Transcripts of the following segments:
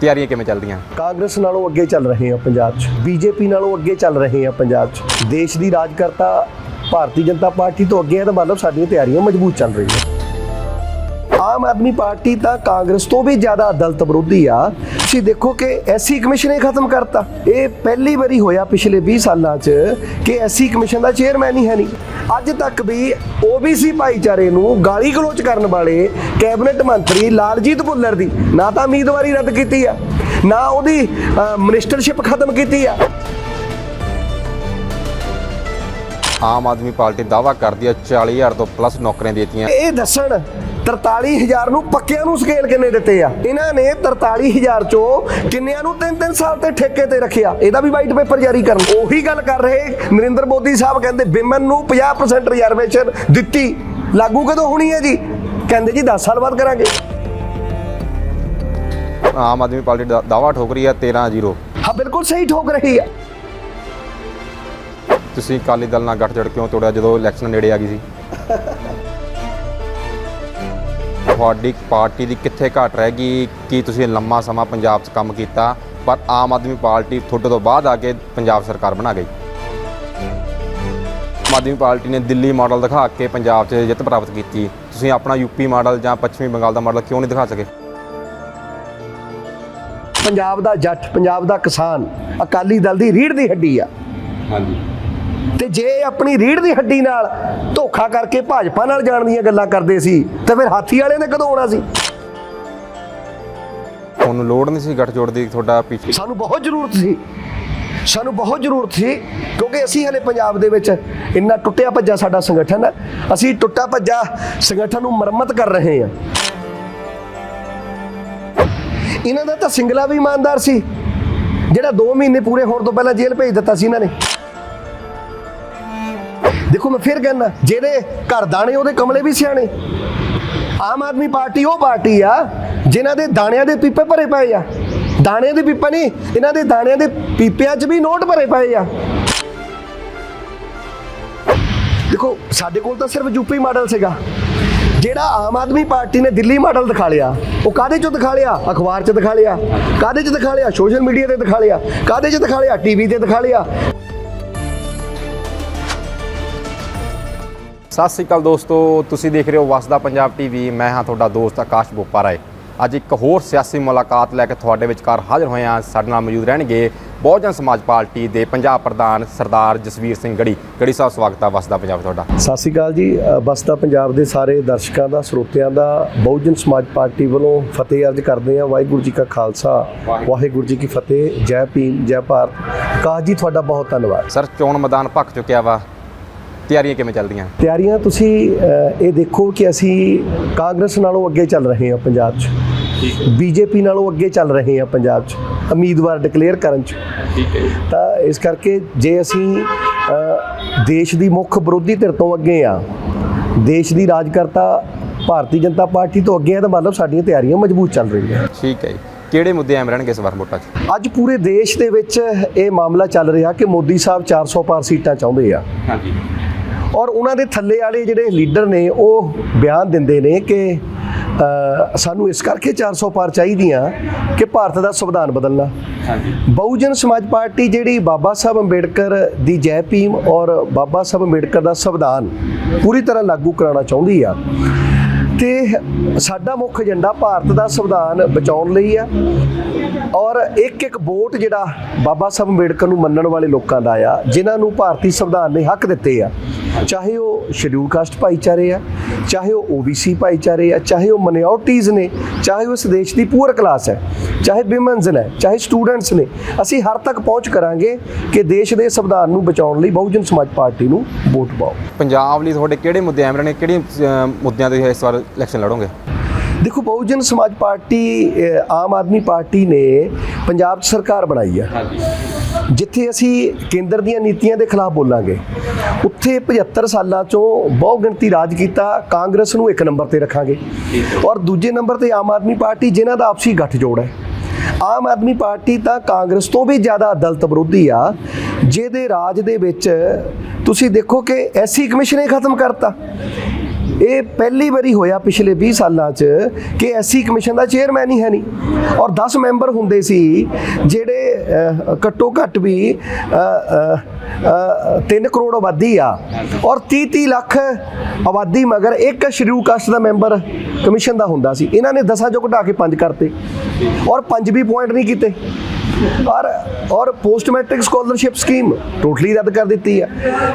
ਤਿਆਰੀਆਂ ਕਿਵੇਂ ਚੱਲਦੀਆਂ? ਕਾਂਗਰਸ ਨਾਲੋਂ ਅੱਗੇ ਚੱਲ ਰਹੇ ਆ ਪੰਜਾਬ 'ਚ। ਬੀਜੇਪੀ ਨਾਲੋਂ ਅੱਗੇ ਚੱਲ ਰਹੇ ਆ ਪੰਜਾਬ 'ਚ। ਦੇਸ਼ ਦੀ ਰਾਜਕਰਤਾ ਭਾਰਤੀ ਜਨਤਾ ਪਾਰਟੀ ਤੋਂ ਅੱਗੇ ਹੈ ਤਾਂ ਮਤਲਬ ਸਾਡੀਆਂ ਤਿਆਰੀਆਂ ਮਜ਼ਬੂਤ ਚੱਲ ਰਹੀਆਂ। ਆਮ ਆਦਮੀ ਪਾਰਟੀ ਤਾਂ ਕਾਂਗਰਸ ਤੋਂ ਵੀ ਜ਼ਿਆਦਾ ਦਲਿਤ ਵਿਰੋਧੀ ਆ। ਤੁਸੀਂ ਦੇਖੋ ਕਿ ਐਸਸੀ ਕਮਿਸ਼ਨ ਹੀ ਖਤਮ ਕਰਤਾ। ਇਹ ਪਹਿਲੀ ਵਾਰੀ ਹੋਇਆ ਪਿਛਲੇ 20 ਸਾਲਾਂ 'ਚ ਕਿ ਐਸਸੀ ਕਮਿਸ਼ਨ ਦਾ ਚੇਅਰਮੈਨ ਹੀ ਹੈ ਨਹੀਂ। ਅੱਜ ਤੱਕ ਵੀ ਓਬੀਸੀ ਭਾਈਚਾਰੇ ਨੂੰ ਗਾਲੀ ਗਲੋਚ ਕਰਨ ਵਾਲੇ ਕੈਬਨਿਟ ਮੰਤਰੀ ਲਾਲਜੀਤ ਭੁੱਲਰ ਦੀ ਨਾ ਤਾਂ ਉਮੀਦਵਾਰੀ ਰੱਦ ਕੀਤੀ ਆ ਨਾ ਉਹਦੀ ਮਿਨਿਸਟਰਸ਼ਿਪ ਖਤਮ ਕੀਤੀ ਆ। ਆਮ ਆਦਮੀ ਪਾਰਟੀ ਦਾਵਾ ਕਰਦੀ ਹੈ 40000 ਤੋਂ ਪਲੱਸ ਨੌਕਰੀਆਂ ਦੇਤੀਆਂ। ਇਹ ਦੱਸਣ 43000 ਨੂੰ ਪੱਕਿਆਂ ਨੂੰ ਸਕੇਲ ਕਿੰਨੇ ਦਿੱਤੇ ਆ? ਇਹਨਾਂ ਨੇ 43000 ਚੋਂ ਕਿੰਨਿਆਂ ਨੂੰ 3-3 ਸਾਲ ਤੇ ਠੇਕੇ ਤੇ ਰੱਖਿਆ। ਇਹਦਾ ਵੀ ਵਾਈਟ ਪੇਪਰ ਜਾਰੀ ਕਰਨ। ਉਹੀ ਗੱਲ ਕਰ ਰਹੇ ਨਰਿੰਦਰ ਮੋਦੀ ਸਾਹਿਬ ਕਹਿੰਦੇ ਵਿਮਨ ਨੂੰ 50% ਰਿਜ਼ਰਵੇਸ਼ਨ ਦਿੱਤੀ। ਲਾਗੂ ਕਦੋਂ ਹੋਣੀ ਹੈ ਜੀ? ਕਹਿੰਦੇ ਜੀ 10 ਸਾਲ ਬਾਅਦ ਕਰਾਂਗੇ। ਆਮ ਆਦਮੀ ਪਾਰਟੀ ਦਾ ਦਾਵਾ ਠੋਕ ਰਹੀ ਹੈ 13-0 ਹਾਂ ਬਿਲਕੁਲ ਸਹੀ ਠੋਕ ਰਹੀ ਹੈ। ਤੁਸੀਂ ਅਕਾਲੀ ਦਲ ਨਾਲ ਗੱਠਜੋੜ ਕਿਉਂ ਤੋੜਿਆ ਜਦੋਂ ਇਲੈਕਸ਼ਨ ਨੇੜੇ ਆ ਗਈ ਸੀ? ਤੁਹਾਡੀ ਪਾਰਟੀ ਦੀ ਕਿੱਥੇ ਘਾਟ ਰਹਿ ਗਈ ਕੀ ਤੁਸੀਂ ਲੰਮਾ ਸਮਾਂ ਪੰਜਾਬ 'ਚ ਕੰਮ ਕੀਤਾ ਪਰ ਆਮ ਆਦਮੀ ਪਾਰਟੀ ਤੁਹਾਡੇ ਤੋਂ ਬਾਅਦ ਆ ਕੇ ਪੰਜਾਬ ਸਰਕਾਰ ਬਣਾ ਗਈ। ਆਮ ਆਦਮੀ ਪਾਰਟੀ ਨੇ ਦਿੱਲੀ ਮਾਡਲ ਦਿਖਾ ਕੇ ਪੰਜਾਬ 'ਚ ਜਿੱਤ ਪ੍ਰਾਪਤ ਕੀਤੀ। ਤੁਸੀਂ ਆਪਣਾ ਯੂਪੀ ਮਾਡਲ ਜਾਂ ਪੱਛਮੀ ਬੰਗਾਲ ਦਾ ਮਾਡਲ ਕਿਉਂ ਨਹੀਂ ਦਿਖਾ ਸਕੇ? ਪੰਜਾਬ ਦਾ ਜੱਟ ਪੰਜਾਬ ਦਾ ਕਿਸਾਨ ਅਕਾਲੀ ਦਲ ਦੀ ਰੀੜ ਦੀ ਹੱਡੀ ਆ। ਹਾਂਜੀ। ਤੇ ਜੇ ਆਪਣੀ ਰੀੜ ਦੀ ਹੱਡੀ ਨਾਲ ਧੋਖਾ ਕਰਕੇ ਭਾਜਪਾ ਨਾਲ ਜਾਣ ਦੀਆਂ ਗੱਲਾਂ ਕਰਦੇ ਸੀ ਤਾਂ ਫਿਰ ਹਾਥੀ ਵਾਲਿਆਂ ਨੇ ਕਦੋਂ ਆਉਣਾ ਸੀ? ਤੁਹਾਨੂੰ ਲੋੜ ਨਹੀਂ ਸੀ ਗੱਠਜੋੜ ਦੀ ਤੁਹਾਡਾ ਪਿੱਛੇ ਸਾਨੂੰ ਬਹੁਤ ਜ਼ਰੂਰਤ ਸੀ। ਸਾਨੂੰ ਬਹੁਤ ਜ਼ਰੂਰਤ ਸੀ ਕਿਉਂਕਿ ਅਸੀਂ ਹਲੇ ਪੰਜਾਬ ਦੇ ਵਿੱਚ ਇੰਨਾ ਟੁੱਟਿਆ ਭੱਜਾ ਸਾਡਾ ਸੰਗਠਨ ਹੈ। ਅਸੀਂ ਟੁੱਟਾ ਭੱਜਾ ਸੰਗਠਨ ਨੂੰ ਮੁਰੰਮਤ ਕਰ ਰਹੇ ਹਾਂ। ਇਹਨਾਂ ਦਾ ਤਾਂ ਸਿੰਗਲਾ ਵੀ ਇਮਾਨਦਾਰ ਸੀ ਜਿਹੜਾ 2 ਮਹੀਨੇ ਪੂਰੇ ਹੋਣ ਤੋਂ ਪਹਿਲਾਂ ਜੇਲ੍ਹ ਭੇਜ ਦਿੱਤਾ ਸੀ ਇਹਨਾਂ ਨੇ। ਦੇਖੋ ਮੈਂ ਫਿਰ ਕਹਿੰਦਾ ਜਿਹਦੇ ਘਰ ਦਾਣੇ ਉਹਦੇ ਕਮਲੇ ਵੀ ਸਿਆਣੇ। ਆਮ ਆਦਮੀ ਪਾਰਟੀ ਉਹ ਪਾਰਟੀ ਆ, ਜਿਨ੍ਹਾਂ ਦੇ ਦਾਣਿਆਂ ਦੇ ਪੀਪੇ ਭਰੇ ਪਏ ਆ। ਦਾਣਿਆਂ ਦੇ ਪੀਪਾ ਨਹੀਂ, ਇਹਨਾਂ ਦੇ ਦਾਣਿਆਂ ਦੇ ਪੀਪਿਆਂ 'ਚ ਵੀ ਨੋਟ ਭਰੇ ਪਏ ਆ। ਦੇਖੋ, ਸਾਡੇ ਕੋਲ ਤਾਂ ਸਿਰਫ ਯੂਪੀ ਮਾਡਲ ਸੀਗਾ। ਜਿਹੜਾ ਆਮ ਆਦਮੀ ਪਾਰਟੀ ਨੇ ਦਿੱਲੀ ਮਾਡਲ ਦਿਖਾ ਲਿਆ, ਉਹ ਕਾਦੇ 'ਚ ਦਿਖਾ ਲਿਆ? ਅਖਬਾਰ 'ਚ ਦਿਖਾ ਲਿਆ। ਕਾਦੇ 'ਚ ਦਿਖਾ ਲਿਆ? ਸੋਸ਼ਲ ਮੀਡੀਆ ਤੇ ਦਿਖਾ ਲਿਆ। ਕਾਦੇ 'ਚ ਦਿਖਾ ਲਿਆ? ਟੀਵੀ ਤੇ ਦਿਖਾ ਲਿਆ। ਸਤਿ ਸ੍ਰੀ ਅਕਾਲ ਦੋਸਤੋ ਤੁਸੀਂ ਦੇਖ ਰਹੇ ਹੋ ਵਸਦਾ ਪੰਜਾਬ ਟੀਵੀ ਮੈਂ ਹਾਂ ਤੁਹਾਡਾ ਦੋਸਤ ਆਕਾਸ਼ ਬੋਪਾਰਾਏ ਅੱਜ ਇੱਕ ਹੋਰ ਸਿਆਸੀ ਮੁਲਾਕਾਤ ਲੈ ਕੇ ਤੁਹਾਡੇ ਵਿਚਕਾਰ ਹਾਜ਼ਰ ਹੋਏ ਹਾਂ। ਸਾਡੇ ਨਾਲ ਮੌਜੂਦ ਰਹਿਣਗੇ ਬਹੁਜਨ ਸਮਾਜ ਪਾਰਟੀ ਦੇ ਪੰਜਾਬ ਪ੍ਰਧਾਨ ਸਰਦਾਰ ਜਸਵੀਰ ਸਿੰਘ ਗੜੀ। ਗੜੀ ਸਾਹਿਬ ਸਵਾਗਤ ਹੈ ਵਸਦਾ ਪੰਜਾਬ ਤੁਹਾਡਾ। ਸਤਿ ਸ਼੍ਰੀ ਅਕਾਲ ਜੀ। ਬਸਤਾ ਪੰਜਾਬ ਦੇ ਸਾਰੇ ਦਰਸ਼ਕਾਂ ਦਾ ਸਰੋਤਿਆਂ ਦਾ ਬਹੁਜਨ ਸਮਾਜ ਪਾਰਟੀ ਵੱਲੋਂ ਫਤਿਹ ਅਰਜ਼ ਕਰਦੇ ਹਾਂ। ਵਾਹਿਗੁਰੂ ਜੀ ਕਾ ਖਾਲਸਾ ਵਾਹਿਗੁਰੂ। ਜੀ ਕੀ ਫਤਿਹ। ਜੈ ਭੀਮ ਜੈ ਭਾਰਤ। ਕਾਸ਼ ਜੀ ਤੁਹਾਡਾ ਬਹੁਤ ਧੰਨਵਾਦ। ਸਰ ਚੋਣ ਮੈਦਾਨ ਭੱਖ ਚੁੱਕਿਆ ਵਾ। ਤਿਆਰੀਆਂ ਕਿਵੇਂ ਚੱਲਦੀਆਂ? ਤਿਆਰੀਆਂ ਤੁਸੀਂ ਇਹ ਦੇਖੋ ਕਿ ਅਸੀਂ ਕਾਂਗਰਸ ਨਾਲੋਂ ਅੱਗੇ ਚੱਲ ਰਹੇ ਹਾਂ ਪੰਜਾਬ 'ਚ। ਬੀਜੇਪੀ ਨਾਲੋਂ ਅੱਗੇ ਚੱਲ ਰਹੇ ਹਾਂ ਪੰਜਾਬ 'ਚ ਉਮੀਦਵਾਰ ਡਿਕਲੇਅਰ ਕਰਨ 'ਚ। ਠੀਕ ਹੈ ਤਾਂ ਇਸ ਕਰਕੇ ਜੇ ਅਸੀਂ ਦੇਸ਼ ਦੀ ਮੁੱਖ ਵਿਰੋਧੀ ਧਿਰ ਤੋਂ ਅੱਗੇ ਆ ਦੇਸ਼ ਦੀ ਰਾਜਕਰਤਾ ਭਾਰਤੀ ਜਨਤਾ ਪਾਰਟੀ ਤੋਂ ਅੱਗੇ ਆ ਤਾਂ ਮਤਲਬ ਸਾਡੀਆਂ ਤਿਆਰੀਆਂ ਮਜ਼ਬੂਤ ਚੱਲ ਰਹੀਆਂ। ਠੀਕ ਹੈ ਜੀ। ਕਿਹੜੇ ਮੁੱਦੇ ਐਮ ਰਹਿਣਗੇ ਇਸ ਵਾਰ ਵੋਟਾਂ 'ਚ? ਅੱਜ ਪੂਰੇ ਦੇਸ਼ ਦੇ ਵਿੱਚ ਇਹ ਮਾਮਲਾ ਚੱਲ ਰਿਹਾ ਕਿ ਮੋਦੀ ਸਾਹਿਬ 400 ਪਾਰ ਸੀਟਾਂ ਚਾਹੁੰਦੇ ਆ। ਹਾਂਜੀ। ਔਰ ਉਹਨਾਂ ਦੇ ਥੱਲੇ ਵਾਲੇ ਜਿਹੜੇ ਲੀਡਰ ਨੇ ਉਹ ਬਿਆਨ ਦਿੰਦੇ ਨੇ ਕਿ ਸਾਨੂੰ ਇਸ ਕਰਕੇ 400 ਪਾਰ ਚਾਹੀਦੀਆਂ ਕਿ ਭਾਰਤ ਦਾ ਸੰਵਿਧਾਨ ਬਦਲਣਾ। ਹਾਂਜੀ। ਬਹੁਜਨ ਸਮਾਜ ਪਾਰਟੀ ਜਿਹੜੀ ਬਾਬਾ ਸਾਹਿਬ ਅੰਬੇਡਕਰ ਦੀ ਜੈ ਭੀਮ ਔਰ ਬਾਬਾ ਸਾਹਿਬ ਅੰਬੇਡਕਰ ਦਾ ਸੰਵਿਧਾਨ ਪੂਰੀ ਤਰ੍ਹਾਂ ਲਾਗੂ ਕਰਾਉਣਾ ਚਾਹੁੰਦੀ ਆ ਤੇ ਸਾਡਾ ਮੁੱਖ ਏਜੰਡਾ ਭਾਰਤ ਦਾ ਸੰਵਿਧਾਨ ਬਚਾਉਣ ਲਈ ਆ ਔਰ ਇੱਕ ਇੱਕ ਵੋਟ ਜਿਹੜਾ ਬਾਬਾ ਸਾਹਿਬ ਅੰਬੇਡਕਰ ਨੂੰ ਮੰਨਣ ਵਾਲੇ ਲੋਕਾਂ ਦਾ ਆ ਜਿਨ੍ਹਾਂ ਨੂੰ ਭਾਰਤੀ ਸੰਵਿਧਾਨ ਨੇ ਹੱਕ ਦਿੱਤੇ ਆ। ਚਾਹੇ ਉਹ ਸ਼ਡਿਊਲ ਕਾਸਟ ਭਾਈਚਾਰੇ ਆ ਚਾਹੇ ਉਹ ਓਬੀਸੀ ਭਾਈਚਾਰੇ ਆ ਚਾਹੇ ਉਹ ਮਿਨੋਰਟੀਜ਼ ਨੇ ਚਾਹੇ ਉਹ ਦੇਸ਼ ਦੀ ਪੂਰ ਕਲਾਸ ਹੈ ਚਾਹੇ ਵਿਮਨਸ ਨੇ ਚਾਹੇ ਸਟੂਡੈਂਟਸ ਨੇ ਅਸੀਂ ਹਰ ਤੱਕ ਪਹੁੰਚ ਕਰਾਂਗੇ ਕਿ ਦੇਸ਼ ਦੇ ਸੰਵਿਧਾਨ ਨੂੰ ਬਚਾਉਣ ਲਈ ਬਹੁਜਨ ਸਮਾਜ ਪਾਰਟੀ ਨੂੰ ਵੋਟ ਪਾਓ। ਪੰਜਾਬ ਲਈ ਤੁਹਾਡੇ ਕਿਹੜੇ ਮੁੱਦੇ ਐਮ ਰਹਿਣਗੇ ਕਿਹੜੇ ਮੁੱਦਿਆਂ ਤੇ ਇਸ ਵਾਰ ਇਲੈਕਸ਼ਨ ਲੜੋਗੇ? ਦੇਖੋ ਬਹੁਜਨ ਸਮਾਜ ਪਾਰਟੀ ਆਮ ਆਦਮੀ ਪਾਰਟੀ ਨੇ ਪੰਜਾਬ ਸਰਕਾਰ ਬਣਾਈ ਆ। ਜਿੱਥੇ ਅਸੀਂ ਕੇਂਦਰ ਦੀਆਂ ਨੀਤੀਆਂ ਦੇ ਖਿਲਾਫ ਬੋਲਾਂਗੇ ਉੱਥੇ 75 ਸਾਲਾਂ ਚੋਂ ਬਹੁ ਗਿਣਤੀ ਰਾਜ ਕੀਤਾ, ਕਾਂਗਰਸ ਨੂੰ ਇੱਕ ਨੰਬਰ ਤੇ ਰੱਖਾਂਗੇ। ਔਰ ਦੂਜੇ ਨੰਬਰ ਤੇ ਆਮ ਆਦਮੀ ਪਾਰਟੀ, ਜਿਨ੍ਹਾਂ ਦਾ ਆਪਸੀ ਗੱਠਜੋੜ ਹੈ। ਆਮ ਆਦਮੀ ਪਾਰਟੀ ਤਾਂ ਕਾਂਗਰਸ ਤੋਂ ਵੀ ਜ਼ਿਆਦਾ ਦਲਤ ਵਿਰੋਧੀ ਆ, ਜਿਹਦੇ ਰਾਜ ਦੇ ਵਿੱਚ ਤੁਸੀਂ ਦੇਖੋ ਕਿ ਐਸੀ ਕਮਿਸ਼ਨ ਹੀ ਖਤਮ ਕਰਤਾ। ਇਹ ਪਹਿਲੀ ਵਾਰੀ ਹੋਇਆ ਪਿਛਲੇ 20 ਸਾਲਾਂ 'ਚ ਕਿ ਐਸਸੀ ਕਮਿਸ਼ਨ ਦਾ ਚੇਅਰਮੈਨ ਹੀ ਹੈ ਨਹੀਂ। ਔਰ 10 ਮੈਂਬਰ ਹੁੰਦੇ ਸੀ ਜਿਹੜੇ ਘੱਟੋ ਘੱਟ ਵੀ 3 ਕਰੋੜ ਆਬਾਦੀ ਆ। ਔਰ 30 30 ਲੱਖ ਆਬਾਦੀ ਮਗਰ ਇੱਕ ਸ਼ਡਿਊਲ ਕਾਸਟ ਦਾ ਮੈਂਬਰ ਕਮਿਸ਼ਨ ਦਾ ਹੁੰਦਾ ਸੀ। ਇਹਨਾਂ ਨੇ 10 ਜੋ ਘਟਾ ਕੇ 5 ਕਰਤੇ। ਔਰ 5 ਵੀ ਪੁਆਇੰਟ ਨਹੀਂ ਕੀਤੇ। ਔਰ ਔਰ post matric scholarship scheme totally ਰੱਦ ਕਰ ਦਿੱਤੀ ਆ।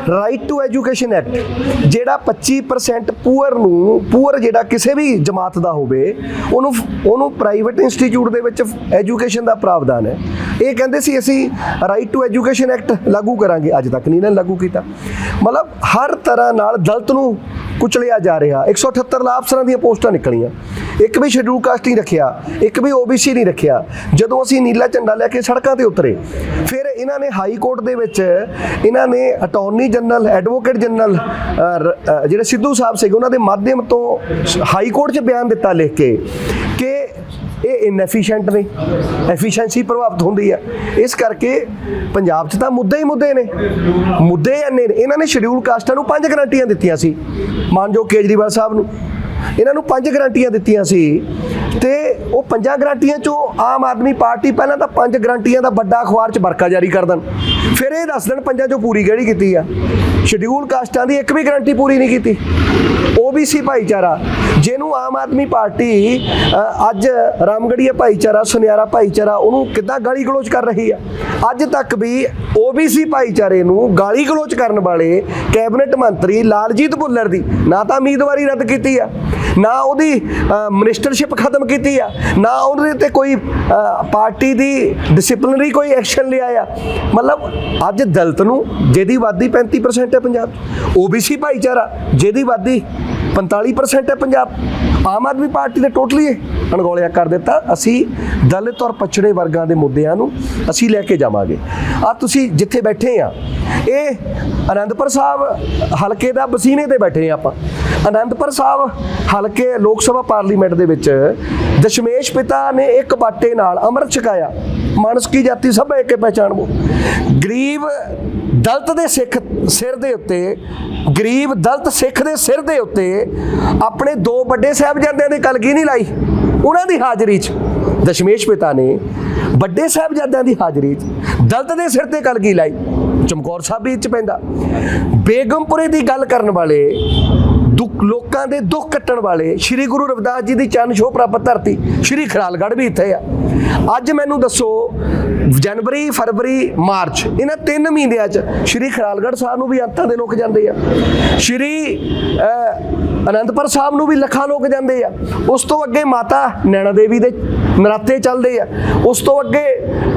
ਰਾਈਟ ਟੂ ਐਜੂਕੇਸ਼ਨ ਐਕਟ ਜਿਹੜਾ 25% ਪੂਅਰ ਨੂੰ ਪੂਅਰ ਜਿਹੜਾ ਕਿਸੇ ਵੀ ਜਮਾਤ ਦਾ ਹੋਵੇ, ਉਹਨੂੰ ਉਹਨੂੰ ਪ੍ਰਾਈਵੇਟ ਇੰਸਟੀਚਿਊਟ ਦੇ ਵਿੱਚ ਐਜੂਕੇਸ਼ਨ ਦਾ ਪ੍ਰਾਵਧਾਨ ਹੈ। ਇਹ ਕਹਿੰਦੇ ਸੀ ਅਸੀਂ ਰਾਈਟ ਟੂ ਐਜੂਕੇਸ਼ਨ ਐਕਟ ਲਾਗੂ ਕਰਾਂਗੇ, ਅੱਜ ਤੱਕ ਨਹੀਂ ਇਹਨਾਂ ਨੇ ਲਾਗੂ ਕੀਤਾ। ਮਤਲਬ ਹਰ ਤਰ੍ਹਾਂ ਨਾਲ ਦਲਤ ਨੂੰ ਕੁਚਲਿਆ ਜਾ ਰਿਹਾ। 178 ਲਾ ਅਫਸਰਾਂ ਦੀਆਂ ਪੋਸਟਾਂ ਨਿਕਲੀਆਂ। ਇੱਕ ਵੀ ਸ਼ਡਿਊਲ ਕਾਸਟ ਨਹੀਂ ਰੱਖਿਆ, ਇੱਕ ਵੀ ਓਬੀਸੀ ਨਹੀਂ ਰੱਖਿਆ। ਜਦੋਂ ਅਸੀਂ ਨੀਲਾ ਝੰਡਾ ਲੈ ਕੇ ਸੜਕਾਂ ਤੇ ਉਤਰੇ, ਫਿਰ ਇਹਨਾਂ ਨੇ ਹਾਈ ਕੋਰਟ ਦੇ ਵਿੱਚ ਇਹਨਾਂ ਨੇ ਅਟਾਰਨੀ ਜਨਰਲ ਐਡਵੋਕੇਟ ਜਨਰਲ ਜਿਹੜੇ ਸਿੱਧੂ ਸਾਹਿਬ ਸੀਗੇ, ਉਹਨਾਂ ਦੇ ਮਾਧਿਅਮ ਤੋਂ ਹਾਈ ਕੋਰਟ 'ਚ ਬਿਆਨ ਦਿੱਤਾ ਲਿਖ ਕੇ ਕਿ ਇਹ ਇਨਐਫੀਸ਼ੀਐਂਟ ਨੇ। ਐਫੀਸ਼ੀਐਂਸੀ ਪ੍ਰਭਾਵਿਤ ਹੁੰਦੀ ਹੈ ਇਸ ਕਰਕੇ ਪੰਜਾਬ 'ਚ ਤਾਂ ਮੁੱਦੇ ਹੀ ਮੁੱਦੇ ਨੇ। ਮੁੱਦੇ ਇੰਨੇ ਨੇ। ਇਹਨਾਂ ਨੇ ਸ਼ਡਿਊਲ ਕਾਸਟਾਂ ਨੂੰ ਪੰਜ ਗਰੰਟੀਆਂ ਦਿੱਤੀਆਂ ਸੀ। ਮਾਨਯੋਗ ਕੇਜਰੀਵਾਲ ਸਾਹਿਬ ਨੂੰ। ਇਹਨਾਂ ਨੂੰ ਪੰਜ ਗਰੰਟੀਆਂ ਦਿੱਤੀਆਂ ਸੀ। ਤੇ ਉਹ ਪੰਜਾਂ ਗਰੰਟੀਆਂ ਚੋਂ ਆਮ ਆਦਮੀ ਪਾਰਟੀ ਪਹਿਲਾਂ ਤਾਂ ਪੰਜ ਗਰੰਟੀਆਂ ਦਾ ਵੱਡਾ ਅਖਬਾਰ 'ਚ ਵਰਕਾ ਜਾਰੀ ਕਰ ਦੇਣ। ਫਿਰ ਇਹ ਦੱਸ ਦੇਣ ਪੰਜਾਂ ਚੋਂ ਪੂਰੀ ਕਿਹੜੀ ਕੀਤੀ ਆ? ਸ਼ਡਿਊਲ ਕਾਸਟਾਂ ਦੀ ਇੱਕ ਵੀ ਗਰੰਟੀ ਪੂਰੀ ਨਹੀਂ ਕੀਤੀ। ਓਬੀਸੀ ਭਾਈਚਾਰਾ, ਜਿਹਨੂੰ ਆਮ ਆਦਮੀ ਪਾਰਟੀ ਅੱਜ ਰਾਮਗੜੀਆ ਭਾਈਚਾਰਾ, ਸੁਨਿਆਰਾ ਭਾਈਚਾਰਾ, ਉਹਨੂੰ ਕਿੱਦਾਂ ਗਾਲੀ ਗਲੋਚ ਕਰ ਰਹੀ ਆ? ਅੱਜ ਤੱਕ ਵੀ ਓਬੀਸੀ ਭਾਈਚਾਰੇ ਨੂੰ ਗਾਲੀ ਗਲੋਚ ਕਰਨ ਵਾਲੇ ਕੈਬਨਿਟ ਮੰਤਰੀ ਲਾਲਜੀਤ ਭੁੱਲਰ ਦੀ ਨਾ ਤਾਂ ਉਮੀਦਵਾਰੀ ਰੱਦ ਕੀਤੀ ਆ, ਨਾ ਉਹਦੀ ਮਿਨਿਸਟਰਸ਼ਿਪ ਖਤਮ ਕੀਤੀ ਆ, ਨਾ ਉਹਦੇ ਤੇ ਕੋਈ ਪਾਰਟੀ ਦੀ ਡਿਸਪਲਿਨਰੀ ਕੋਈ ਐਕਸ਼ਨ ਲਿਆ ਆ। ਮਤਲਬ ਅੱਜ ਦਲਿਤ ਨੂੰ ਜਿਹਦੀ ਆਬਾਦੀ 35% ਹੈ ਪੰਜਾਬ ਓਬੀਸੀ ਭਾਈਚਾਰਾ, ਜਿਹਦੀ ਆਬਾਦੀ 45% ਹੈ ਪੰਜਾਬ ਆਮ ਆਦਮੀ ਪਾਰਟੀ ਨੇ ਟੋਟਲੀ ਅਣਗੌਲਿਆ ਕਰ ਦਿੱਤਾ। ਅਸੀਂ ਦਲਿਤ ਔਰ ਪਛੜੇ ਵਰਗਾਂ ਦੇ ਮੁੱਦਿਆਂ ਨੂੰ ਅਸੀਂ ਲੈ ਕੇ ਜਾਵਾਂਗੇ। ਆ ਤੁਸੀਂ ਜਿੱਥੇ ਬੈਠੇ ਆ, ਇਹ ਅਨੰਦਪੁਰ ਸਾਹਿਬ ਹਲਕੇ ਦਾ ਬਸੀਨੇ ਤੇ ਬੈਠੇ ਆ ਆਪਾਂ। ਅਨੰਦਪੁਰ ਸਾਹਿਬ ਹਲਕੇ ਲੋਕ ਸਭਾ ਪਾਰਲੀਮੈਂਟ ਦੇ ਵਿੱਚ ਦਸ਼ਮੇਸ਼ ਪਿਤਾ ਨੇ ਇੱਕ ਬਾਟੇ ਨਾਲ ਅੰਮ੍ਰਿਤ ਛਕਾਇਆ। ਮਾਨਸ ਕੀ ਜਾਤੀ ਸਭ ਇੱਕ ਪਹਿਚਾਣਵੋ ਗਰੀਬ ਦਲਤ ਦੇ ਸਿੱਖ ਸਿਰ ਦੇ ਉੱਤੇ, ਗਰੀਬ ਦਲਤ ਸਿੱਖ ਦੇ ਸਿਰ ਦੇ ਉੱਤੇ ਆਪਣੇ ਦੋ ਵੱਡੇ ਸਾਹਿਬਜ਼ਾਦਿਆਂ ਦੀ ਕਲਗੀ ਨਹੀਂ ਲਾਈ, ਉਹਨਾਂ ਦੀ ਹਾਜ਼ਰੀ 'ਚ ਦਸ਼ਮੇਸ਼ ਪਿਤਾ ਨੇ ਵੱਡੇ ਸਾਹਿਬਜ਼ਾਦਿਆਂ ਦੀ ਹਾਜ਼ਰੀ 'ਚ ਦਲਤ ਦੇ ਸਿਰ ਤੇ ਕਲਗੀ ਲਾਈ। ਚਮਕੌਰ ਸਾਹਿਬ ਵੀ ਪੈਂਦਾ। ਬੇਗਮਪੁਰੇ ਦੀ ਗੱਲ ਕਰਨ ਵਾਲੇ ਦੁੱਖ, ਲੋਕਾਂ ਦੇ ਦੁੱਖ ਕੱਟਣ ਵਾਲੇ ਸ੍ਰੀ ਗੁਰੂ ਰਵਿਦਾਸ ਜੀ ਦੀ ਚੰਨ ਛੋਹ ਪ੍ਰਾਪਤ ਧਰਤੀ, ਸ੍ਰੀ ਖਰਾਲਗੜ੍ਹ ਵੀ ਇੱਥੇ ਆ। ਅੱਜ ਮੈਨੂੰ ਦੱਸੋ, ਜਨਵਰੀ, ਫਰਵਰੀ, ਮਾਰਚ, ਇਹਨਾਂ ਤਿੰਨ ਮਹੀਨਿਆਂ 'ਚ ਸ੍ਰੀ ਖਰਾਲਗੜ੍ਹ ਸਾਹਿਬ ਨੂੰ ਵੀ ਅੰਤਾਂ ਦੇ ਲੋਕ ਜਾਂਦੇ ਆ। ਸ੍ਰੀ ਅਨੰਦਪੁਰ ਸਾਹਿਬ ਨੂੰ ਵੀ ਲੱਖਾਂ ਲੋਕ ਜਾਂਦੇ ਆ। ਉਸ ਤੋਂ ਅੱਗੇ ਮਾਤਾ ਨੈਣਾ ਦੇਵੀ ਦੇ ਨਰਾਤੇ ਚੱਲਦੇ ਆ। ਉਸ ਤੋਂ ਅੱਗੇ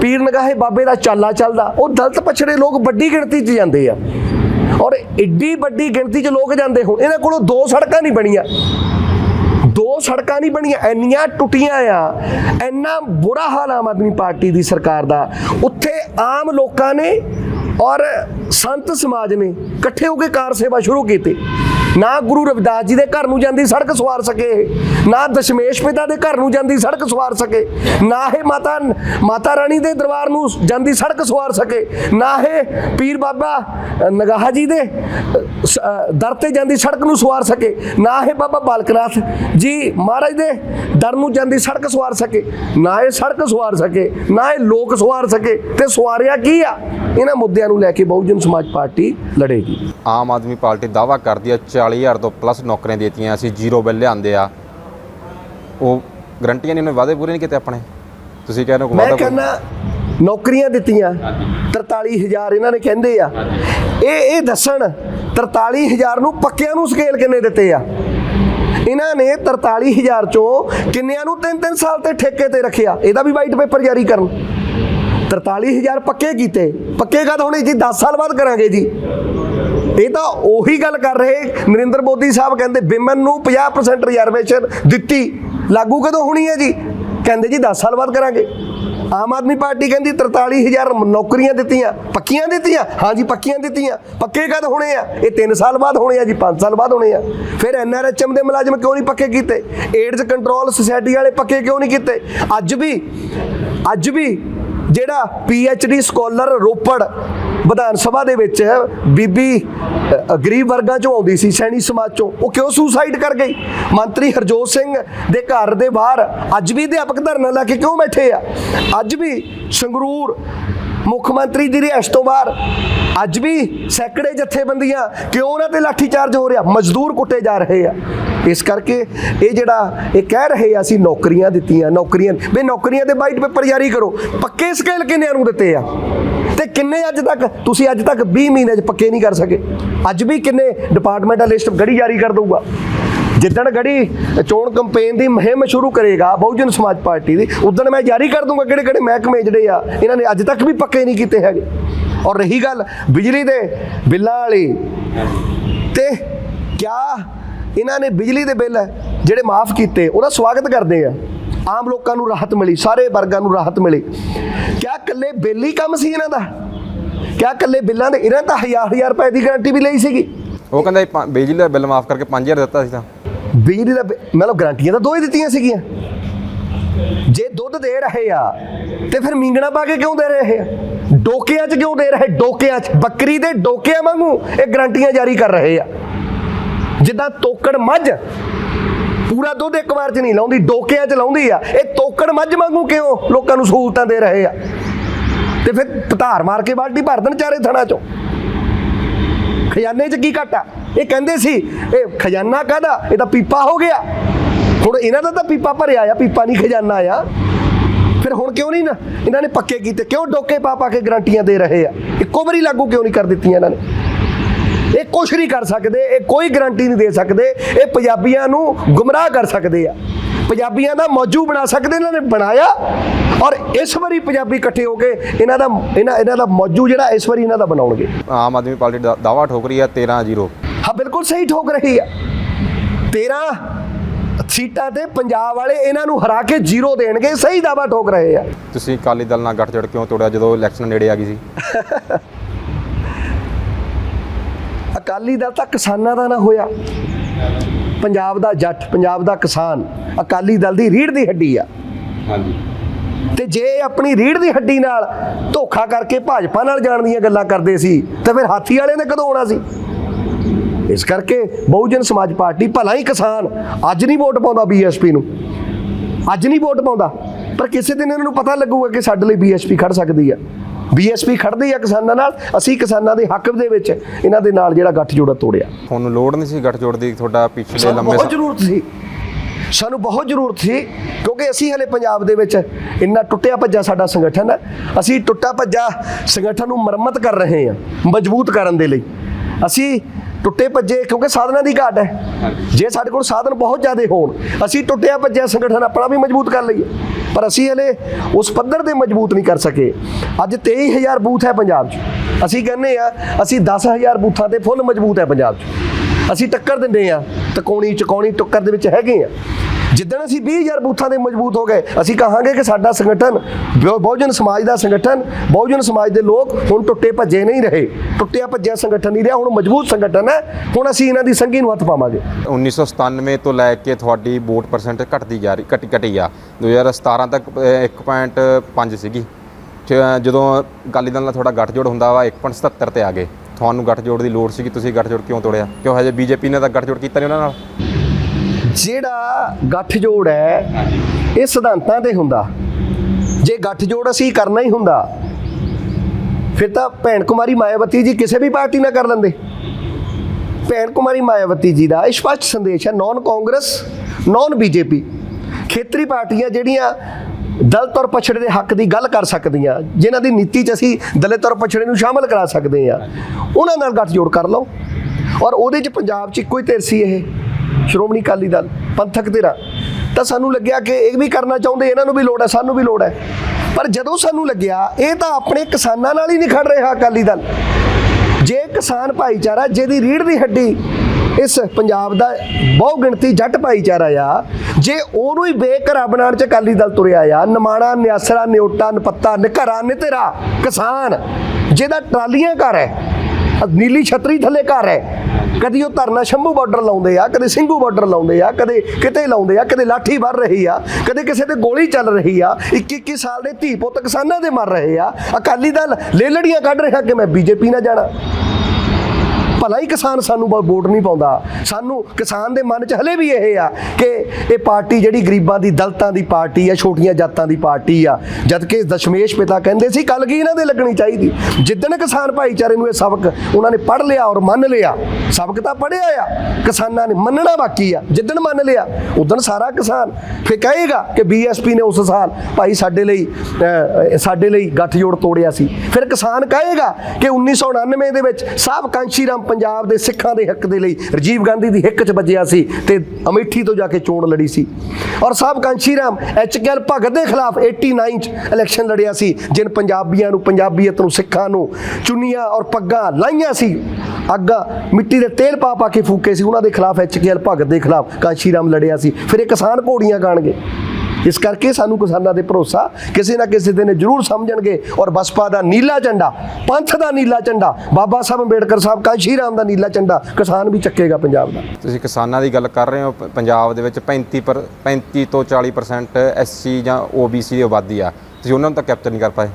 ਪੀਰ ਨਗਾਹੇ ਬਾਬੇ ਦਾ ਚਾਲਾ ਚੱਲਦਾ। ਉਹ ਦਲਤ ਪਛੜੇ ਲੋਕ ਵੱਡੀ ਗਿਣਤੀ 'ਚ ਜਾਂਦੇ ਆ। ਔਰ ਇੱਡੀ ਵੱਡੀ ਗਿਣਤੀ 'ਚ ਲੋਕ ਜਾਂਦੇ ਹੁਣ, ਇਹਨਾਂ ਕੋਲੋਂ ਦੋ ਸੜਕਾਂ ਨਹੀਂ ਬਣੀਆਂ। ਦੋ ਸੜਕਾਂ ਨਹੀਂ ਬਣੀਆਂ, ਇੰਨੀਆਂ ਟੁੱਟੀਆਂ ਆ, ਇੰਨਾ ਬੁਰਾ ਹਾਲ ਆਮ ਆਦਮੀ ਪਾਰਟੀ ਦੀ ਸਰਕਾਰ ਦਾ। ਉੱਥੇ ਆਮ ਲੋਕਾਂ ਨੇ ਔਰ ਸੰਤ ਸਮਾਜ ਨੇ ਇਕੱਠੇ ਹੋ ਕੇ ਕਾਰ ਸੇਵਾ ਸ਼ੁਰੂ ਕੀਤੀ। ਨਾ ਗੁਰੂ ਰਵਿਦਾਸ ਜੀ ਦੇ ਘਰ ਨੂੰ ਜਾਂਦੀ ਸੜਕ ਸਵਾਰ ਸਕੇ ਨਾ ਦਸ਼ਮੇਸ਼ ਪਿਤਾ ਦੇ ਘਰ ਨੂੰ ਜਾਂਦੀ ਸੜਕ ਸਵਾਰ ਸਕੇ ਨਾ ਇਹ ਮਾਤਾ ਮਾਤਾ ਰਾਣੀ ਦੇ ਦਰਬਾਰ ਨੂੰ ਜਾਂਦੀ ਸੜਕ ਸਵਾਰ ਸਕੇ ਨਾ ਇਹ ਪੀਰ ਬਾਬਾ ਅ, ਨਗਾਹਾ ਜੀ ਦੇ ਦਰ ਤੇ ਜਾਂਦੀ ਸੜਕ ਨੂੰ ਸਵਾਰ ਸਕੇ ਨਾ ਇਹ ਬਾਬਾ ਬਾਲਕਨਾਥ ਜੀ ਮਹਾਰਾਜ ਦੇ ਦਰ ਨੂੰ ਜਾਂਦੀ ਸੜਕ ਸਵਾਰ ਸਕੇ ਨਾ ਇਹ ਸੜਕ ਸਵਾਰ ਸਕੇ ਨਾ ਇਹ ਲੋਕ ਸਵਾਰ ਸਕੇ ਤੇ ਸਵਾਰਿਆ ਕੀ ਆ? ਇਹਨਾਂ ਮੁੱਦਿਆਂ ਨੂੰ ਲੈ ਕੇ ਬਹੁਜਨ ਸਮਾਜ ਪਾਰਟੀ ਲੜੇਗੀ। ਆਮ ਆਦਮੀ ਪਾਰਟੀ ਦਾਵਾ ਕਰਦੀ ਹੈ 40000 ਤੋਂ ਪਲੱਸ ਨੌਕਰੀਆਂ ਦਿੱਤੀਆਂ ਅਸੀਂ ਜ਼ੀਰੋ ਬਿੱਲ ਲਿਆਂਦੇ ਆ। ਉਹ ਗਰੰਟੀਆਂ ਨੇ ਉਹਨੇ ਵਾਅਦੇ ਪੂਰੇ ਨਹੀਂ ਕੀਤੇ ਆਪਣੇ। ਤੁਸੀਂ ਕਹਿ ਰਹੇ ਹੋ ਮੈਂ ਵਾਅਦਾ ਕਹਿੰਦਾ ਨੌਕਰੀਆਂ ਦਿੱਤੀਆਂ 43000 ਇਹਨਾਂ ਨੇ ਕਹਿੰਦੇ ਆ। ਇਹ ਇਹ ਦੱਸਣ 43000 ਨੂੰ ਪੱਕਿਆਂ ਨੂੰ ਸਕੇਲ ਕਿੰਨੇ ਦਿੱਤੇ ਆ? ਇਹਨਾਂ ਨੇ 43000 ਚੋਂ ਕਿੰਨਿਆਂ ਨੂੰ 3-3 ਸਾਲ ਤੇ ਠੇਕੇ ਤੇ ਰੱਖਿਆ? ਇਹਦਾ ਵੀ ਵਾਈਟ ਪੇਪਰ ਜਾਰੀ ਕਰਨ। 43000 ਪੱਕੇ ਕੀਤੇ। ਪੱਕੇ ਕਦ ਹੋਣੇ ਜੀ 10 ਸਾਲ ਬਾਅਦ ਕਰਾਂਗੇ ਜੀ। ਇਹ ਤਾਂ ਉਹੀ ਗੱਲ ਕਰ ਰਹੇ ਨਰਿੰਦਰ ਮੋਦੀ ਸਾਹਿਬ ਕਹਿੰਦੇ ਵਿਮਨ ਨੂੰ 50% ਰਿਜ਼ਰਵੇਸ਼ਨ ਦਿੱਤੀ। ਲਾਗੂ ਕਦੋਂ ਹੋਣੀ ਹੈ ਜੀ? ਕਹਿੰਦੇ ਜੀ 10 ਸਾਲ ਬਾਅਦ ਕਰਾਂਗੇ। ਆਮ ਆਦਮੀ ਪਾਰਟੀ ਕਹਿੰਦੀ 43000 ਨੌਕਰੀਆਂ ਦਿੱਤੀਆਂ, ਪੱਕੀਆਂ ਦਿੱਤੀਆਂ? ਹਾਂਜੀ ਪੱਕੀਆਂ ਦਿੱਤੀਆਂ। ਪੱਕੇ ਕਦ ਹੋਣੇ ਆ? ਇਹ 3 ਸਾਲ ਬਾਅਦ ਹੋਣੇ ਆ ਜੀ 5 ਸਾਲ ਬਾਅਦ ਹੋਣੇ ਆ। ਫਿਰ ਐਨਆਰਐਚਐਮ ਦੇ ਮੁਲਾਜ਼ਮ ਕਿਉਂ ਨਹੀਂ ਪੱਕੇ ਕੀਤੇ? ਏਡਜ਼ ਕੰਟਰੋਲ ਸੁਸਾਇਟੀ ਵਾਲੇ ਪੱਕੇ ਕਿਉਂ ਨਹੀਂ ਕੀਤੇ? ਅੱਜ ਵੀ ਅੱਜ ਵੀ ਜਿਹੜਾ ਡੀ ਸਕਾਲਰ ਰੋਪੜ ਵਿਧਾਨ ਸਭਾ ਦੇ ਵਿੱਚ ਬੀਬੀ ਗਰੀਬ ਵਰਗਾਂ ਚੋਂ ਆਉਂਦੀ ਸੀ, ਸੈਣੀ ਸਮਾਜ ਚੋਂ। ਉਹ ਕਿਉਂ ਸੁਸਾਈਡ ਕਰ ਗਈ? ਮੰਤਰੀ ਹਰਜੋਤ ਸਿੰਘ ਦੇ ਘਰ ਦੇ ਬਾਹਰ ਅੱਜ ਵੀ ਅਧਿਆਪਕ ਧਰਨਾ ਲਾ ਕੇ ਕਿਉਂ ਬੈਠੇ ਆ? ਅੱਜ ਵੀ ਸੰਗਰੂਰ ਮੁੱਖ ਮੰਤਰੀ ਦੀ ਰਿਹਾਇਸ਼ ਤੋਂ ਬਾਹਰ, ਅੱਜ ਵੀ ਸੈਕੜੇ ਜਥੇਬੰਦੀਆਂ ਕਿਉਂ ਉਹਨਾਂ ਤੇ ਲਾਠੀ ਚਾਰਜ ਹੋ ਰਿਹਾ? ਮਜ਼ਦੂਰ ਕੁੱਟੇ ਜਾ ਰਹੇ ਆ। ਇਸ ਕਰਕੇ ਇਹ ਜਿਹੜਾ ਇਹ ਕਹਿ ਰਹੇ ਆ, ਅਸੀਂ ਨੌਕਰੀਆਂ ਦਿੱਤੀਆਂ, ਨੌਕਰੀਆਂ ਵੀ ਨੌਕਰੀਆਂ ਦੇ ਵਾਈਟ ਪੇਪਰ ਜਾਰੀ ਕਰੋ। ਪੱਕੇ ਸਕੇਲ ਕਿੰਨਿਆਂ ਨੂੰ ਦਿੱਤੇ ਆ? ਤੇ ਕਿੰਨੇ ਅੱਜ ਤੱਕ ਤੁਸੀਂ ਅੱਜ ਤੱਕ 20 ਮਹੀਨੇ 'ਚ ਪੱਕੇ ਨਹੀਂ ਕਰ ਸਕੇ? ਅੱਜ ਵੀ ਕਿੰਨੇ ਡਿਪਾਰਟਮੈਂਟ ਦਾ ਲਿਸਟ ਗੜੀ ਜਾਰੀ ਕਰ ਦਊਗਾ? ਜਿੱਦਣ ਗੜੀ ਚੋਣ ਕੰਪੇਨ ਦੀ ਮੁਹਿੰਮ ਸ਼ੁਰੂ ਕਰੇਗਾ ਬਹੁਜਨ ਸਮਾਜ ਪਾਰਟੀ ਦੀ ਉਦੋਂ ਮੈਂ ਜਾਰੀ ਕਰ ਦੂੰਗਾ ਕਿਹੜੇ ਕਿਹੜੇ ਮਹਿਕਮੇ ਜਿਹੜੇ ਆ, ਇਹਨਾਂ ਨੇ ਅੱਜ ਤੱਕ ਵੀ ਪੱਕੇ ਨਹੀਂ ਕੀਤੇ ਹੈਗੇ। ਔਰ ਰਹੀ ਗੱਲ ਬਿਜਲੀ ਦੇ ਬਿੱਲਾਂ ਵਾਲੀ ਤੇ ਕਿਆ ਇਹਨਾਂ ਨੇ ਬਿਜਲੀ ਦੇ ਬਿੱਲ ਜਿਹੜੇ ਮਾਫ ਕੀਤੇ, ਉਹਦਾ ਸਵਾਗਤ ਕਰਦੇ ਆ। ਆਮ ਲੋਕਾਂ ਨੂੰ ਰਾਹਤ ਮਿਲੀ ਸਾਰੇ ਵਰਗਾਂ ਨੂੰ ਰਾਹਤ ਮਿਲੀ। ਕਿਆ ਇਕੱਲੇ ਬਿੱਲ ਹੀ ਕੰਮ ਸੀ ਇਹਨਾਂ ਦਾ? ਕਿਆ ਇਕੱਲੇ ਬਿੱਲਾਂ ਦੇ? ਇਹਨਾਂ ਤਾਂ ਹਜ਼ਾਰ ਹਜ਼ਾਰ ਰੁਪਏ ਦੀ ਗਾਰੰਟੀ ਵੀ ਲਈ ਸੀਗੀ। ਉਹ ਕਹਿੰਦਾ ਬਿਜਲੀ ਦਾ ਬਿੱਲ ਮਾਫ ਕਰਕੇ 5000 ਦਿੱਤਾ ਸੀ ਤਾਂ। ਬਿਜਲੀ ਦਾ ਮਤਲਬ ਗਾਰੰਟੀਆਂ ਤਾਂ ਦੋ ਹੀ ਦਿੱਤੀਆਂ ਸੀਗੀਆਂ। ਜੇ ਦੁੱਧ ਦੇ ਰਹੇ ਆ ਤੇ ਫਿਰ ਮੀਂਗਣਾ ਪਾ ਕੇ ਕਿਉਂ ਦੇ ਰਹੇ ਆ? ਡੋਕਿਆਂ 'ਚ ਕਿਉਂ ਦੇ ਰਹੇ? ਡੋਕਿਆਂ 'ਚ। ਬੱਕਰੀ ਦੇ ਡੋਕਿਆਂ ਵਾਂਗੂ ਇਹ ਗਾਰੰਟੀਆਂ ਜਾਰੀ ਕਰ ਰਹੇ ਆ। ਜਿੱਦਾਂ ਤੋਕੜ ਮੱਝ ਪੂਰਾ ਦੁੱਧ ਇੱਕ ਵਾਰ 'ਚ ਨਹੀਂ ਲਾਉਂਦੀ, ਡੋਕਿਆਂ 'ਚ ਲਾਉਂਦੀ ਆ। ਇਹ ਤੋਕੜ ਮੱਝ ਵਾਂਗੂ ਕਿਉਂ ਲੋਕਾਂ ਨੂੰ ਸਹੂਲਤਾਂ ਦੇ ਰਹੇ ਆ? ਤੇ ਫਿਰ ਪਧਾਰ ਮਾਰ ਕੇ ਬਾਲਟੀ ਭਰ ਦੇਣ ਚਾਰੇ ਥਣਾ 'ਚੋਂ। ਖਜ਼ਾਨੇ 'ਚ ਕੀ ਘਾਟਾ? ਇਹ ਕਹਿੰਦੇ ਸੀ, ਇਹ ਖਜ਼ਾਨਾ ਕਾਹਦਾ? ਇਹ ਤਾਂ ਪੀਪਾ ਹੋ ਗਿਆ। ਹੁਣ ਇਹਨਾਂ ਦਾ ਤਾਂ ਪੀਪਾ ਭਰਿਆ ਆ, ਪੀਪਾ ਨਹੀਂ ਖਜ਼ਾਨਾ ਆ। ਫਿਰ ਹੁਣ ਕਿਉਂ ਨਹੀਂ ਨਾ? ਇਹਨਾਂ ਨੇ ਪੱਕੇ ਕੀਤੇ। ਕਿਉਂ ਡੋਕੇ ਪਾ ਪਾ ਕੇ ਗਰੰਟੀਆਂ ਦੇ ਰਹੇ ਆ? ਇੱਕੋ ਵਾਰੀ ਲਾਗੂ ਕਿਉਂ ਨਹੀਂ ਕਰ ਦਿੱਤੀਆਂ ਇਹਨਾਂ ਨੇ? ਕੁਛ ਨਹੀਂ ਕਰ ਸਕਦੇ ਇਹ ਕੋਈ ਗਾਰੰਟੀ ਨਹੀਂ ਦੇ ਸਕਦੇ ਇਹ ਪੰਜਾਬੀਆਂ ਨੂੰ ਗੁੰਮਰਾਹ ਕਰ ਸਕਦੇ ਆ। ਪੰਜਾਬੀਆਂ ਦਾ ਮੌਜੂ ਬਣਾ ਸਕਦੇ ਇਹਨਾਂ ਨੇ ਬਣਾਇਆ ਔਰ ਇਸ ਵਾਰੀ ਪੰਜਾਬੀ ਇਕੱਠੇ ਹੋ ਕੇ ਇਹਨਾਂ ਦਾ ਇਹਨਾਂ ਇਹਨਾਂ ਦਾ ਮੌਜੂ ਜਿਹੜਾ ਇਸ ਵਾਰੀ ਇਹਨਾਂ ਦਾ ਬਣਾਉਣਗੇ। ਆਮ ਆਦਮੀ ਪਾਰਟੀ ਦਾ ਦਾਵਾ ਠੋਕ ਰਹੀ ਹੈ 13-0 ਹਾਂ ਬਿਲਕੁਲ ਸਹੀ ਠੋਕ ਰਹੀ ਆ। 13 ਸੀਟਾਂ ਤੇ ਪੰਜਾਬ ਵਾਲੇ ਇਹਨਾਂ ਨੂੰ ਹਰਾ ਕੇ ਜ਼ੀਰੋ ਦੇਣਗੇ ਸਹੀ ਦਾਵਾ ਠੋਕ ਰਹੇ ਆ। ਤੁਸੀਂ ਅਕਾਲੀ ਦਲ ਨਾਲ ਗੱਠਜੋੜ ਕਿਉਂ ਤੋੜਿਆ ਜਦੋਂ ਇਲੈਕਸ਼ਨ ਨੇੜੇ ਆ ਗਈ ਸੀ? ਅਕਾਲੀ ਦਲ ਤਾਂ ਕਿਸਾਨਾਂ ਦਾ ਨਾ ਹੋਇਆ। ਪੰਜਾਬ ਦਾ ਜੱਟ ਪੰਜਾਬ ਦਾ ਕਿਸਾਨ ਅਕਾਲੀ ਦਲ ਦੀ ਰੀੜ ਦੀ ਹੱਡੀ ਆ। ਹਾਂਜੀ। ਤੇ ਜੇ ਆਪਣੀ ਰੀੜ ਦੀ ਹੱਡੀ ਨਾਲ ਧੋਖਾ ਕਰਕੇ ਭਾਜਪਾ ਨਾਲ ਜਾਣ ਦੀਆਂ ਗੱਲਾਂ ਕਰਦੇ ਸੀ ਤਾਂ ਫਿਰ ਹਾਥੀ ਵਾਲੇ ਨੇ ਕਦੋਂ ਆਉਣਾ ਸੀ? ਇਸ ਕਰਕੇ ਬਹੁਜਨ ਸਮਾਜ ਪਾਰਟੀ ਭਲਾ ਹੀ ਕਿਸਾਨ ਅੱਜ ਨਹੀਂ ਵੋਟ ਪਾਉਂਦਾ ਬੀਐਸਪੀ ਨੂੰ। ਅੱਜ ਨਹੀਂ ਵੋਟ ਪਾਉਂਦਾ। ਪਰ ਕਿਸੇ ਦਿਨ ਇਹਨਾਂ ਨੂੰ ਪਤਾ ਲੱਗੂਗਾ ਕਿ ਸਾਡੇ ਲਈ ਬੀਐਸਪੀ ਖੜ ਸਕਦੀ ਆ। ਬੀਐਸਪੀ ਖੜਦੀ ਆ ਕਿਸਾਨਾਂ ਨਾਲ ਅਸੀਂ ਕਿਸਾਨਾਂ ਦੇ ਹੱਕ ਦੇ ਵਿੱਚ ਇਹਨਾਂ ਦੇ ਨਾਲ ਜਿਹੜਾ ਗੱਠ ਜੋੜਾ ਤੋੜਿਆ। ਤੁਹਾਨੂੰ ਲੋੜ ਨਹੀਂ ਸੀ ਗੱਠਜੋੜ ਦੀ ਤੁਹਾਡਾ ਪਿਛਲੇ ਲੰਬੇ ਬਹੁਤ ਜ਼ਰੂਰਤ ਸੀ। ਸਾਨੂੰ ਬਹੁਤ ਜ਼ਰੂਰਤ ਸੀ ਕਿਉਂਕਿ ਅਸੀਂ ਹਲੇ ਪੰਜਾਬ ਦੇ ਵਿੱਚ ਇੰਨਾ ਟੁੱਟਿਆ ਭੱਜਾ ਸਾਡਾ ਸੰਗਠਨ ਹੈ। ਅਸੀਂ ਟੁੱਟਾ ਭੱਜਾ ਸੰਗਠਨ ਨੂੰ ਮੁਰੰਮਤ ਕਰ ਰਹੇ ਹਾਂ ਮਜ਼ਬੂਤ ਕਰਨ ਦੇ ਲਈ। ਅਸੀਂ ਟੁੱਟੇ ਭੱਜੇ ਕਿਉਂਕਿ ਸਾਧਨਾਂ ਦੀ ਘਾਟ ਹੈ। ਜੇ ਸਾਡੇ ਕੋਲ ਸਾਧਨ ਬਹੁਤ ਜ਼ਿਆਦਾ ਹੋਣ ਅਸੀਂ ਟੁੱਟਿਆ ਭੱਜਿਆ ਸੰਗਠਨ ਆਪਣਾ ਵੀ ਮਜ਼ਬੂਤ ਕਰ ਲਈਏ। ਪਰ ਅਸੀਂ ਹਲੇ ਉਸ ਪੱਧਰ ਦੇ ਮਜ਼ਬੂਤ ਨਹੀਂ ਕਰ ਸਕੇ। ਅੱਜ 23000 ਬੂਥ ਹੈ ਪੰਜਾਬ 'ਚ। ਅਸੀਂ ਕਹਿੰਦੇ ਆ ਅਸੀਂ 10000 ਬੂਥਾਂ ਤੇ ਫੁੱਲ ਮਜ਼ਬੂਤ ਹੈ ਪੰਜਾਬ 'ਚ। ਅਸੀਂ ਟੱਕਰ ਦਿੰਦੇ ਆ ਤਕੌਣੀ ਚਕੌਣੀ ਟੱਕਰ ਦੇ ਵਿੱਚ ਹੈਗੇ ਆ ਜਿੱਦਣ ਅਸੀਂ 20000 ਬੂਥਾਂ ਦੇ ਮਜ਼ਬੂਤ ਹੋ ਗਏ ਅਸੀਂ ਕਹਾਂਗੇ ਕਿ ਸਾਡਾ ਸੰਗਠਨ ਬਹੁਜਨ ਸਮਾਜ ਦਾ ਸੰਗਠਨ ਬਹੁਜਨ ਸਮਾਜ ਦੇ ਲੋਕ ਹੁਣ ਟੁੱਟੇ ਭੱਜੇ ਨਹੀਂ ਰਹੇ। ਟੁੱਟਿਆ ਭੱਜਿਆ ਸੰਗਠਨ ਨਹੀਂ ਰਿਹਾ ਹੁਣ ਮਜ਼ਬੂਤ ਸੰਗਠਨ ਹੈ। ਹੁਣ ਅਸੀਂ ਇਹਨਾਂ ਦੀ ਸੰਗੀ ਨੂੰ ਹੱਥ ਪਾਵਾਂਗੇ। 1997 ਤੋਂ ਲੈ ਕੇ ਤੁਹਾਡੀ ਵੋਟ ਪਰਸੈਂਟ ਘਟਦੀ ਜਾ ਰਹੀ ਘਟੀ ਘਟੀ ਆ। 2017 ਤੱਕ ਅਹ, 1.5 ਸੀਗੀ। ਜਦੋਂ ਅਕਾਲੀ ਦਲ ਨਾਲ ਤੁਹਾਡਾ ਗੱਠਜੋੜ ਹੁੰਦਾ ਵਾ 1.77 ਤੇ ਆ ਗਏ। ਤੁਹਾਨੂੰ ਗੱਠਜੋੜ ਦੀ ਲੋੜ ਸੀ ਕਿ ਤੁਸੀਂ ਗੱਠਜੋੜ ਕਿਉਂ ਤੋੜਿਆ? ਕਿਉਂ ਹਜੇ ਬੀਜੇਪੀ ਨੇ ਤਾਂ ਗੱਠਜੋੜ ਕੀਤਾ ਨਹੀਂ ਉਹਨਾਂ ਨਾਲ? ਜਿਹੜਾ ਗੱਠਜੋੜ ਹੈ, ਇਹ ਸਿਧਾਂਤਾਂ ਤੇ ਹੁੰਦਾ। ਜੇ ਗੱਠਜੋੜ ਅਸੀਂ ਕਰਨਾ ਹੀ ਹੁੰਦਾ, ਫਿਰ ਤਾਂ ਭੈਣ ਕੁਮਾਰੀ ਮਾਇਆਵਤੀ ਜੀ ਕਿਸੇ ਵੀ ਪਾਰਟੀ ਨਾਲ ਕਰ ਲੈਂਦੇ। ਭੈਣ ਕੁਮਾਰੀ ਮਾਇਆਵਤੀ ਜੀ ਦਾ ਇਹ ਸਪਸ਼ਟ ਸੰਦੇਸ਼ ਹੈ ਨੌਨ ਕਾਂਗਰਸ ਨੌਨ ਬੀਜੇਪੀ ਖੇਤਰੀ ਪਾਰਟੀਆਂ ਜਿਹੜੀਆਂ ਦਲਿਤ ਔਰ ਪਛੜੇ ਦੇ ਹੱਕ ਦੀ ਗੱਲ ਕਰ ਸਕਦੀਆਂ, ਜਿਨ੍ਹਾਂ ਦੀ ਨੀਤੀ 'ਚ ਅਸੀਂ ਦਲਿਤ ਔਰ ਪਛੜੇ ਨੂੰ ਸ਼ਾਮਲ ਕਰਾ ਸਕਦੇ ਆ ਉਹਨਾਂ ਨਾਲ ਗੱਠਜੋੜ ਕਰ ਲਓ। ਔਰ ਉਹਦੇ 'ਚ ਪੰਜਾਬ 'ਚ ਇੱਕੋ ਹੀ ਧਿਰ ਸੀ ਇਹ। ਸ਼੍ਰੋਮਣੀ ਅਕਾਲੀ ਦਲ, ਪੰਥਕ ਧਿਰਾਂ। ਤਾਂ ਸਾਨੂੰ ਲੱਗਿਆ ਕਿ ਇਹ ਵੀ ਕਰਨਾ ਚਾਹੁੰਦੇ, ਇਹਨਾਂ ਨੂੰ ਵੀ ਲੋੜ ਹੈ, ਸਾਨੂੰ ਵੀ ਲੋੜ ਹੈ। ਪਰ ਜਦੋਂ ਸਾਨੂੰ ਲੱਗਿਆ, ਇਹ ਤਾਂ ਆਪਣੇ ਕਿਸਾਨਾਂ ਨਾਲ ਹੀ ਨਹੀਂ ਖੜ ਰਿਹਾ ਅਕਾਲੀ ਦਲ। ਜੇ ਕਿਸਾਨ ਭਾਈਚਾਰਾ, ਜਿਹਦੀ ਰੀੜ ਦੀ ਹੱਡੀ ਇਸ ਪੰਜਾਬ ਦਾ ਬਹੁ ਗਿਣਤੀ ਜੱਟ ਭਾਈਚਾਰਾ ਆ, ਜੇ ਉਹਨੂੰ ਹੀ ਬੇਘਰਾ ਬਣਾਉਣ ਚ ਅਕਾਲੀ ਦਲ ਤੁਰਿਆ ਆ, ਨਮਾਣਾ, ਨਿਆਸਰਾ ਨਿਓਟਾ ਨਪੱਤਾ, ਨਿਘਰਾ ਨਿਤੇਰਾ ਕਿਸਾਨ, ਜਿਹਦਾ ਟਰਾਲੀਆਂ ਘਰ ਹੈ ਨੀਲੀ ਛਤਰੀ ਥੱਲੇ ਘਰ ਹੈ। ਕਦੀ ਉਹ ਧਰਨਾ ਸ਼ੰਭੂ ਬਾਰਡਰ ਲਾਉਂਦੇ ਆ, ਕਦੇ ਸਿੰਘੂ ਬਾਰਡਰ ਲਾਉਂਦੇ ਆ, ਕਦੇ ਕਿਤੇ ਲਾਉਂਦੇ ਆ, ਕਦੇ ਲਾਠੀ ਵੱਢ ਰਹੀ ਆ, ਕਦੇ ਕਿਸੇ ਤੇ ਗੋਲੀ ਚੱਲ ਰਹੀ ਆ 21 21 ਸਾਲ ਦੇ ਧੀ ਪੁੱਤ ਕਿਸਾਨਾਂ ਦੇ ਮਰ ਰਹੇ ਆ। ਅਕਾਲੀ ਦਲ ਲੇਲੜੀਆਂ ਕੱਢ ਰਿਹਾ ਕਿ ਮੈਂ ਬੀਜੇਪੀ ਨਾਲ ਜਾਣਾ। ਭਲਾ ਹੀ ਕਿਸਾਨ ਸਾਨੂੰ ਵੋਟ ਨਹੀਂ ਪਾਉਂਦਾ। ਸਾਨੂੰ ਕਿਸਾਨ ਦੇ ਮਨ 'ਚ ਹਲੇ ਵੀ ਇਹ ਆ ਕਿ ਇਹ ਪਾਰਟੀ ਜਿਹੜੀ ਗਰੀਬਾਂ ਦੀ, ਦਲਤਾਂ ਦੀ ਪਾਰਟੀ ਆ, ਛੋਟੀਆਂ ਜਾਤਾਂ ਦੀ ਪਾਰਟੀ ਆ, ਜਦਕਿ ਦਸ਼ਮੇਸ਼ ਪਿਤਾ ਕਹਿੰਦੇ ਸੀ ਕੱਲ ਕੀ ਇਹਨਾਂ ਦੇ ਲੱਗਣੀ ਚਾਹੀਦੀ? ਜਿੱਦਣ ਕਿਸਾਨ ਭਾਈਚਾਰੇ ਨੂੰ ਇਹ ਸਬਕ ਉਹਨਾਂ ਨੇ ਪੜ੍ਹ ਲਿਆ ਔਰ ਮੰਨ ਲਿਆ, ਸਬਕ ਤਾਂ ਪੜ੍ਹਿਆ ਆ, ਕਿਸਾਨਾਂ ਨੇ ਮੰਨਣਾ ਬਾਕੀ ਆ, ਜਿੱਦਣ ਮੰਨ ਲਿਆ, ਉਦੋਂ ਸਾਰਾ ਕਿਸਾਨ ਫੇ ਕਹੇਗਾ ਕਿ ਬੀਐਸਪੀ ਨੇ ਉਸ ਸਾਲ ਭਾਈ ਸਾਡੇ ਲਈ ਸਾਡੇ ਲਈ ਗੱਠਜੋੜ ਤੋੜਿਆ ਸੀ। ਫਿਰ ਕਿਸਾਨ ਕਹੇਗਾ ਕਿ 1999 ਦੇ ਵਿੱਚ ਸਾਹਿਬ ਕਾਂਸ਼ੀ ਰਾਮ ਪੰਜਾਬ ਦੇ ਸਿੱਖਾਂ ਦੇ ਹੱਕ ਦੇ ਲਈ ਰਾਜੀਵ ਗਾਂਧੀ ਦੀ ਹਿੱਕ 'ਚ ਵੱਜਿਆ ਸੀ ਤੇ ਅਮੇਠੀ ਤੋਂ ਜਾ ਕੇ ਚੋਣ ਲੜੀ ਸੀ। ਔਰ ਸਾਹਿਬ ਕਾਂਸ਼ੀ ਰਾਮ ਐਚਕੇਐਲ ਭਗਤ ਦੇ ਖਿਲਾਫ 89 'ਚ ਇਲੈਕਸ਼ਨ ਲੜਿਆ ਸੀ, ਜਿਨ ਪੰਜਾਬੀਆਂ ਨੂੰ, ਪੰਜਾਬੀਅਤ ਨੂੰ, ਸਿੱਖਾਂ ਨੂੰ ਚੁੰਨੀਆਂ ਔਰ ਪੱਗਾਂ ਲਾਈਆਂ ਸੀ। ਅੱਗਾ, ਮਿੱਟੀ ਦੇ ਤੇਲ ਪਾ ਪਾ ਕੇ ਫੂਕੇ ਸੀ, ਉਹਨਾਂ ਦੇ ਖਿਲਾਫ ਐਚਕੇਐਲ ਭਗਤ ਦੇ ਖਿਲਾਫ ਕਾਂਸ਼ੀ ਰਾਮ ਲੜਿਆ ਸੀ। ਫਿਰ ਇਹ ਕਿਸਾਨ ਘੋੜੀਆਂ ਗਾਣਗੇ। ਇਸ ਕਰਕੇ ਸਾਨੂੰ ਕਿਸਾਨਾਂ ਦੇ ਭਰੋਸਾ ਕਿਸੇ ਨਾ ਕਿਸੇ ਦਿਨ ਜ਼ਰੂਰ ਸਮਝਣਗੇ ਔਰ ਬਸਪਾ ਦਾ ਨੀਲਾ ਝੰਡਾ ਪੰਥ ਦਾ ਨੀਲਾ ਝੰਡਾ ਬਾਬਾ ਸਾਹਿਬ ਅੰਬੇਡਕਰ ਸਾਹਿਬ ਕਾਂਸ਼ੀ ਰਾਮ ਦਾ ਨੀਲਾ ਝੰਡਾ ਕਿਸਾਨ ਵੀ ਚੱਕੇਗਾ ਪੰਜਾਬ ਦਾ। ਤੁਸੀਂ ਕਿਸਾਨਾਂ ਦੀ ਗੱਲ ਕਰ ਰਹੇ ਹੋ ਪੰਜਾਬ ਦੇ ਵਿੱਚ 35 ਪਰ 35 ਤੋਂ 40% ਐਸਸੀ ਜਾਂ ਓਬੀਸੀ ਦੀ ਆਬਾਦੀ ਆ। ਤੁਸੀਂ ਉਹਨਾਂ ਨੂੰ ਤਾਂ ਕੈਪਚਰ ਨਹੀਂ ਕਰ ਪਾਏ।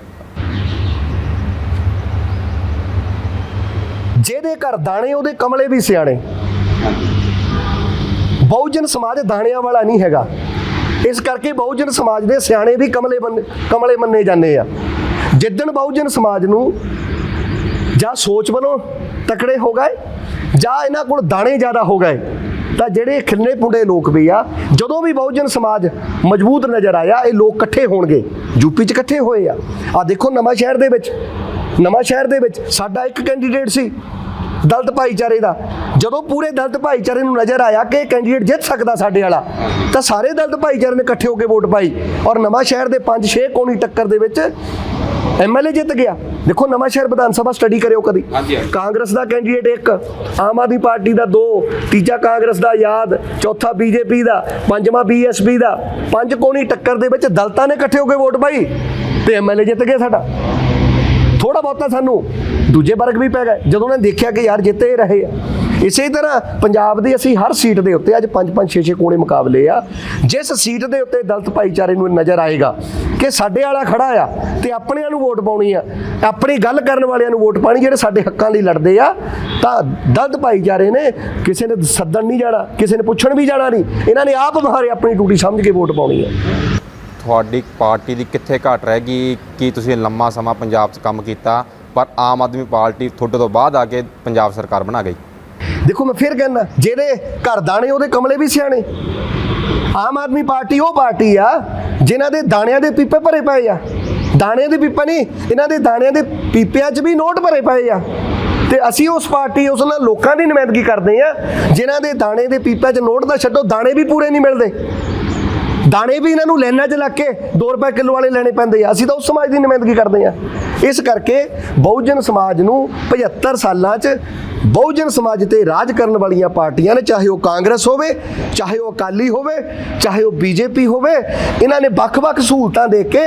ਜਿਹਦੇ ਘਰ ਦਾਣੇ ਉਹਦੇ ਕਮਲੇ ਵੀ ਸਿਆਣੇ। ਬਹੁਜਨ ਸਮਾਜ ਦਾਣਿਆਂ ਵਾਲਾ ਨਹੀਂ ਹੈਗਾ। ਇਸ ਕਰਕੇ ਬਹੁਜਨ ਸਮਾਜ ਦੇ ਸਿਆਣੇ ਵੀ ਕਮਲੇ ਬੰਨੇ ਕਮਲੇ ਮੰਨੇ ਜਾਂਦੇ ਆ। ਜਿੱਦਣ ਬਹੁਜਨ ਸਮਾਜ ਨੂੰ ਜਾਂ ਸੋਚ ਵੱਲੋਂ ਤਕੜੇ ਹੋ ਗਏ, ਜਾਂ ਇਹਨਾਂ ਕੋਲ ਦਾਣੇ ਜ਼ਿਆਦਾ ਹੋ ਗਏ, ਤਾਂ ਜਿਹੜੇ ਖਿਲਨੇ ਪੁੰਡੇ ਲੋਕ ਵੀ ਆ, ਜਦੋਂ ਵੀ ਬਹੁਜਨ ਸਮਾਜ ਮਜ਼ਬੂਤ ਨਜ਼ਰ ਆਇਆ, ਇਹ ਲੋਕ ਇਕੱਠੇ ਹੋਣਗੇ। ਯੂਪੀ 'ਚ ਇਕੱਠੇ ਹੋਏ ਆ। ਆ ਦੇਖੋ ਨਵਾਂ ਸ਼ਹਿਰ ਦੇ ਵਿੱਚ ਨਵਾਂ ਸ਼ਹਿਰ ਦੇ ਵਿੱਚ ਸਾਡਾ ਇੱਕ ਕੈਂਡੀਡੇਟ ਸੀ। ਦਲਿਤ ਭਾਈਚਾਰੇ ਦਾ। ਜਦੋਂ ਪੂਰੇ ਦਲਿਤ ਭਾਈਚਾਰੇ ਨੂੰ ਨਜ਼ਰ ਆਇਆ ਕਿ ਕੈਂਡੀਡੇਟ ਜਿੱਤ ਸਕਦਾ ਸਾਡੇ ਵਾਲਾ ਤਾਂ ਸਾਰੇ ਦਲਿਤ ਭਾਈਚਾਰੇ ਨੇ ਇਕੱਠੇ ਹੋ ਕੇ ਵੋਟ ਪਾਈ ਔਰ ਨਵਾਂ ਸ਼ਹਿਰ ਦੇ 5-6 ਕੋਣੀ ਟੱਕਰ ਦੇ ਵਿੱਚ ਐਮਐਲਏ ਜਿੱਤ ਗਿਆ। ਦੇਖੋ ਨਵਾਂ ਸ਼ਹਿਰ ਵਿਧਾਨ ਸਭਾ ਸਟੱਡੀ ਕਰਿਓ ਕਦੀ। ਕਾਂਗਰਸ ਦਾ ਕੈਂਡੀਡੇਟ ਇੱਕ ਆਮ ਆਦਮੀ ਪਾਰਟੀ ਦਾ ਦੋ ਤੀਜਾ ਕਾਂਗਰਸ ਦਾ ਯਾਦ ਚੌਥਾ ਬੀਜੇਪੀ ਦਾ ਪੰਜਵਾਂ ਬੀਐਸਪੀ ਦਾ। ਪੰਜ ਕੋਣੀ ਟੱਕਰ ਦੇ ਵਿੱਚ ਦਲਤਾਂ ਨੇ ਇਕੱਠੇ ਹੋ ਕੇ ਵੋਟ ਪਾਈ ਤੇ ਐਮਐਲਏ ਜਿੱਤ ਗਿਆ ਸਾਡਾ। ਥੋੜਾ ਬਹੁਤਾ ਸਾਨੂੰ ਦੂਜੇ ਵਰਗ ਵੀ ਪੈ ਗਏ। ਜਦੋਂ ਉਹਨਾਂ ਨੇ ਦੇਖਿਆ ਕਿ ਯਾਰ ਜਿੱਤੇ ਰਹੇ ਆ। ਇਸੇ ਤਰ੍ਹਾਂ ਪੰਜਾਬ ਦੀ ਅਸੀਂ ਹਰ ਸੀਟ ਦੇ ਉੱਤੇ ਅੱਜ 5 5 6 6 ਕੋਣੇ ਮੁਕਾਬਲੇ ਆ। ਜਿਸ ਸੀਟ ਦੇ ਉੱਤੇ ਦਲਤ ਭਾਈਚਾਰੇ ਨੂੰ ਨਜ਼ਰ ਆਏਗਾ ਕਿ ਸਾਡੇ ਵਾਲਾ ਖੜਾ ਆ ਤੇ ਆਪਣਿਆਂ ਨੂੰ ਵੋਟ ਪਾਉਣੀ ਆ। ਆਪਣੀ ਗੱਲ ਕਰਨ ਵਾਲਿਆਂ ਨੂੰ ਵੋਟ ਪਾਣੀ ਜਿਹੜੇ ਸਾਡੇ ਹੱਕਾਂ ਲਈ ਲੜਦੇ ਆ, ਤਾਂ ਦਲਤ ਭਾਈਚਾਰੇ ਨੇ ਕਿਸੇ ਨੇ ਸੱਦਣ ਨਹੀਂ ਜਾਣਾ, ਕਿਸੇ ਨੇ ਪੁੱਛਣ ਵੀ ਜਾਣਾ ਨਹੀਂ। ਇਹਨਾਂ ਨੇ ਆਪ ਮਾਰੇ ਆਪਣੀ ਡਿਊਟੀ ਸਮਝ ਕੇ ਵੋਟ ਪਾਉਣੀ ਆ। ਤੁਹਾਡੀ ਪਾਰਟੀ ਦੀ ਕਿੱਥੇ ਘਾਟ ਰਹਿ ਗਈ? ਕੀ ਤੁਸੀਂ ਲੰਮਾ ਸਮਾਂ ਪੰਜਾਬ 'ਚ ਕੰਮ ਕੀਤਾ? ਪਰ ਆਮ ਆਦਮੀ ਪਾਰਟੀ ਤੁਹਾਡੇ ਤੋਂ ਬਾਅਦ ਆ ਕੇ ਪੰਜਾਬ ਸਰਕਾਰ ਬਣਾ ਗਈ। ਦੇਖੋ, ਮੈਂ ਫਿਰ ਕਹਿੰਦਾ, ਜਿਹੜੇ ਘਰ ਦਾਣੇ, ਉਹਦੇ ਕਮਲੇ ਵੀ ਸਿਆਣੇ। ਆਮ ਆਦਮੀ ਪਾਰਟੀ ਉਹ ਪਾਰਟੀ ਆ, ਜਿਨ੍ਹਾਂ ਦੇ ਦਾਣਿਆਂ ਦੇ ਪੀਪੇ ਭਰੇ ਪਏ ਆ। ਦਾਣੇ ਦੇ ਪੀਪੇ ਨਹੀਂ, ਇਹਨਾਂ ਦੇ ਦਾਣਿਆਂ ਦੇ ਪੀਪਿਆਂ 'ਚ ਵੀ ਨੋਟ ਭਰੇ ਪਏ ਆ। ਤੇ ਅਸੀਂ ਉਸ ਪਾਰਟੀ, ਉਸ ਨਾਲ ਲੋਕਾਂ ਦੀ ਨੁਮਾਇੰਦਗੀ ਕਰਦੇ ਆ, ਜਿਨ੍ਹਾਂ ਦੇ ਦਾਣੇ ਦੇ ਪੀਪਿਆਂ 'ਚ ਨੋਟ ਦਾ ਛੱਡੋ, ਦਾਣੇ ਵੀ ਪੂਰੇ ਨਹੀਂ ਮਿਲਦੇ। ਦਾਣੇ ਵੀ ਇਹਨਾਂ ਨੂੰ ਲੈਣਾ 'ਚ ਲੱਗ ਕੇ 2 ਰੁਪਏ ਕਿਲੋ ਵਾਲੇ ਲੈਣੇ ਪੈਂਦੇ ਆ। ਅਸੀਂ ਤਾਂ ਉਸ ਸਮਾਜ ਦੀ ਨੁਮਾਇੰਦਗੀ ਕਰਦੇ ਆ। ਇਸ ਕਰਕੇ ਬਹੁਜਨ ਸਮਾਜ ਨੂੰ 75 ਸਾਲਾਂ 'ਚ ਬਹੁਜਨ ਸਮਾਜ ਤੇ ਰਾਜ ਕਰਨ ਵਾਲੀਆਂ ਪਾਰਟੀਆਂ ਨੇ, ਚਾਹੇ ਉਹ ਕਾਂਗਰਸ ਹੋਵੇ, ਚਾਹੇ ਉਹ ਅਕਾਲੀ ਹੋਵੇ, ਚਾਹੇ ਉਹ ਬੀਜੇਪੀ ਹੋਵੇ, ਇਹਨਾਂ ਨੇ ਵੱਖ-ਵੱਖ ਸਹੂਲਤਾਂ ਦੇ ਕੇ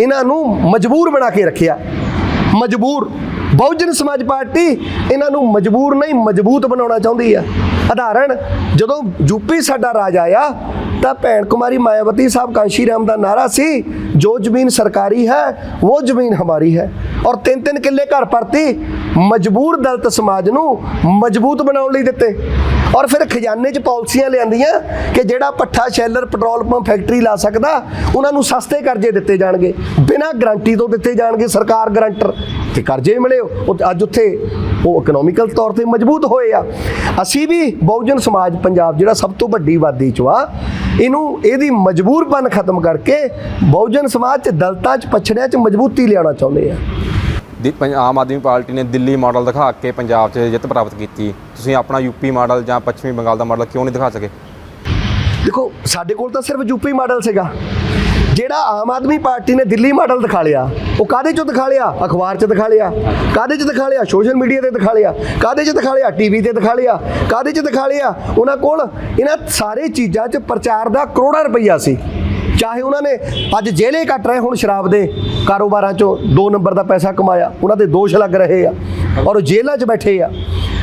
ਇਹਨਾਂ ਨੂੰ ਮਜਬੂਰ ਬਣਾ ਕੇ ਰੱਖਿਆ। ਮਜਬੂਰ। ਬਹੁਜਨ ਸਮਾਜ ਪਾਰਟੀ ਇਹਨਾਂ ਨੂੰ ਮਜਬੂਰ ਨਹੀਂ, ਮਜ਼ਬੂਤ ਬਣਾਉਣਾ ਚਾਹੁੰਦੀ ਆ। ਉਦਾਹਰਣ ਜਦੋਂ ਯੂਪੀ ਸਾਡਾ ਰਾਜ ਆਇਆ, ਤਾਂ ਭੈਣ ਕੁਮਾਰੀ ਮਾਇਆਵਤੀ ਸਾਹਿਬ ਕਾਂਸ਼ੀ ਰਾਮ ਦਾ ਨਾਰਾ ਸੀ, ਜੋ ਜ਼ਮੀਨ ਸਰਕਾਰੀ ਹੈ, ਉਹ ਜ਼ਮੀਨ ਹਮਾਰੀ ਹੈ। ਔਰ ਤਿੰਨ ਤਿੰਨ ਕਿੱਲੇ ਘਰ ਪਰਤੀ, ਮਜਬੂਰ ਦਲਤ ਸਮਾਜ ਨੂੰ ਮਜ਼ਬੂਤ ਬਣਾਉਣ ਲਈ ਦਿੱਤੇ। ਔਰ ਫਿਰ ਖਜ਼ਾਨੇ 'ਚ ਪਾਲਿਸੀਆਂ ਲਿਆਂਦੀਆਂ ਕਿ ਜਿਹੜਾ ਪੱਠਾ ਸ਼ੈਲਰ, ਪੈਟਰੋਲ ਪੰਪ, ਫੈਕਟਰੀ ਲਾ ਸਕਦਾ, ਉਹਨਾਂ ਨੂੰ ਸਸਤੇ ਕਰਜ਼ੇ ਦਿੱਤੇ ਜਾਣਗੇ। ਬਿਨਾਂ ਗਰੰਟੀ ਤੋਂ ਦਿੱਤੇ ਜਾਣਗੇ ਸਰਕਾਰ ਗਰੰਟਰ ਤੇ ਕਰਜ਼ੇ ਮਿਲੇ ਉਹ ਅੱਜ ਉੱਥੇ ਉਹ ਇਕਨੋਮਿਕਲ ਤੌਰ ਤੇ ਮਜ਼ਬੂਤ ਹੋਏ ਆ। ਅਸੀਂ ਵੀ ਬਹੁਜਨ ਸਮਾਜ ਪੰਜਾਬ ਜਿਹੜਾ ਸਭ ਤੋਂ ਵੱਡੀ ਆਬਾਦੀ ਚ ਆ, ਇਹਨੂੰ ਇਹਦੀ ਮਜਬੂਰਪਨ ਖਤਮ ਕਰਕੇ ਬਹੁਜਨ ਸਮਾਜ ਚ ਦਲਤਾਂ ਚ, ਪਛੜਿਆਂ ਚ ਮਜ਼ਬੂਤੀ ਲਿਆਉਣਾ ਚਾਹੁੰਦੇ ਆ। ਆਮ ਆਦਮੀ ਪਾਰਟੀ ਨੇ ਦਿੱਲੀ ਮਾਡਲ ਦਿਖਾ ਕੇ ਪੰਜਾਬ 'ਚ ਜਿੱਤ ਪ੍ਰਾਪਤ ਕੀਤੀ। ਤੁਸੀਂ ਆਪਣਾ ਯੂਪੀ ਮਾਡਲ ਜਾਂ ਪੱਛਮੀ ਬੰਗਾਲ ਦਾ ਮਾਡਲ ਕਿਉਂ ਨਹੀਂ ਦਿਖਾ ਸਕੇ? ਦੇਖੋ, ਸਾਡੇ ਕੋਲ ਤਾਂ ਸਿਰਫ ਯੂਪੀ ਮਾਡਲ ਸੀਗਾ। ਜਿਹੜਾ ਆਮ ਆਦਮੀ ਪਾਰਟੀ ਨੇ ਦਿੱਲੀ ਮਾਡਲ ਦਿਖਾ ਲਿਆ, ਉਹ ਕਾਦੇ ਚੋਂ ਦਿਖਾ ਲਿਆ? ਅਖਬਾਰ 'ਚ ਦਿਖਾ ਲਿਆ। ਕਾਦੇ 'ਚ ਦਿਖਾ ਲਿਆ? ਸੋਸ਼ਲ ਮੀਡੀਆ ਤੇ ਦਿਖਾ ਲਿਆ। ਕਾਦੇ 'ਚ ਦਿਖਾ ਲਿਆ? ਟੀਵੀ ਤੇ ਦਿਖਾ ਲਿਆ। ਕਾਦੇ 'ਚ ਦਿਖਾ ਲਿਆ? ਉਹਨਾਂ ਕੋਲ ਇਹਨਾਂ ਸਾਰੇ ਚੀਜ਼ਾਂ 'ਚ ਪ੍ਰਚਾਰ ਦਾ ਕਰੋੜਾਂ ਰੁਪਈਆ ਸੀ। ਚਾਹੇ ਉਹਨਾਂ ਨੇ ਅੱਜ ਜੇਲੇ ਕੱਟ ਰਹੇ ਹੁਣ ਸ਼ਰਾਬ ਦੇ, ਕਾਰੋਬਾਰਾਂ 'ਚੋਂ 2 ਨੰਬਰ ਦਾ ਪੈਸਾ ਕਮਾਇਆ, ਉਹਨਾਂ ਦੇ ਦੋਸ਼ ਲੱਗ ਰਹੇ ਆ ਔਰ ਉਹ ਜੇਲ੍ਹਾਂ 'ਚ ਬੈਠੇ ਆ।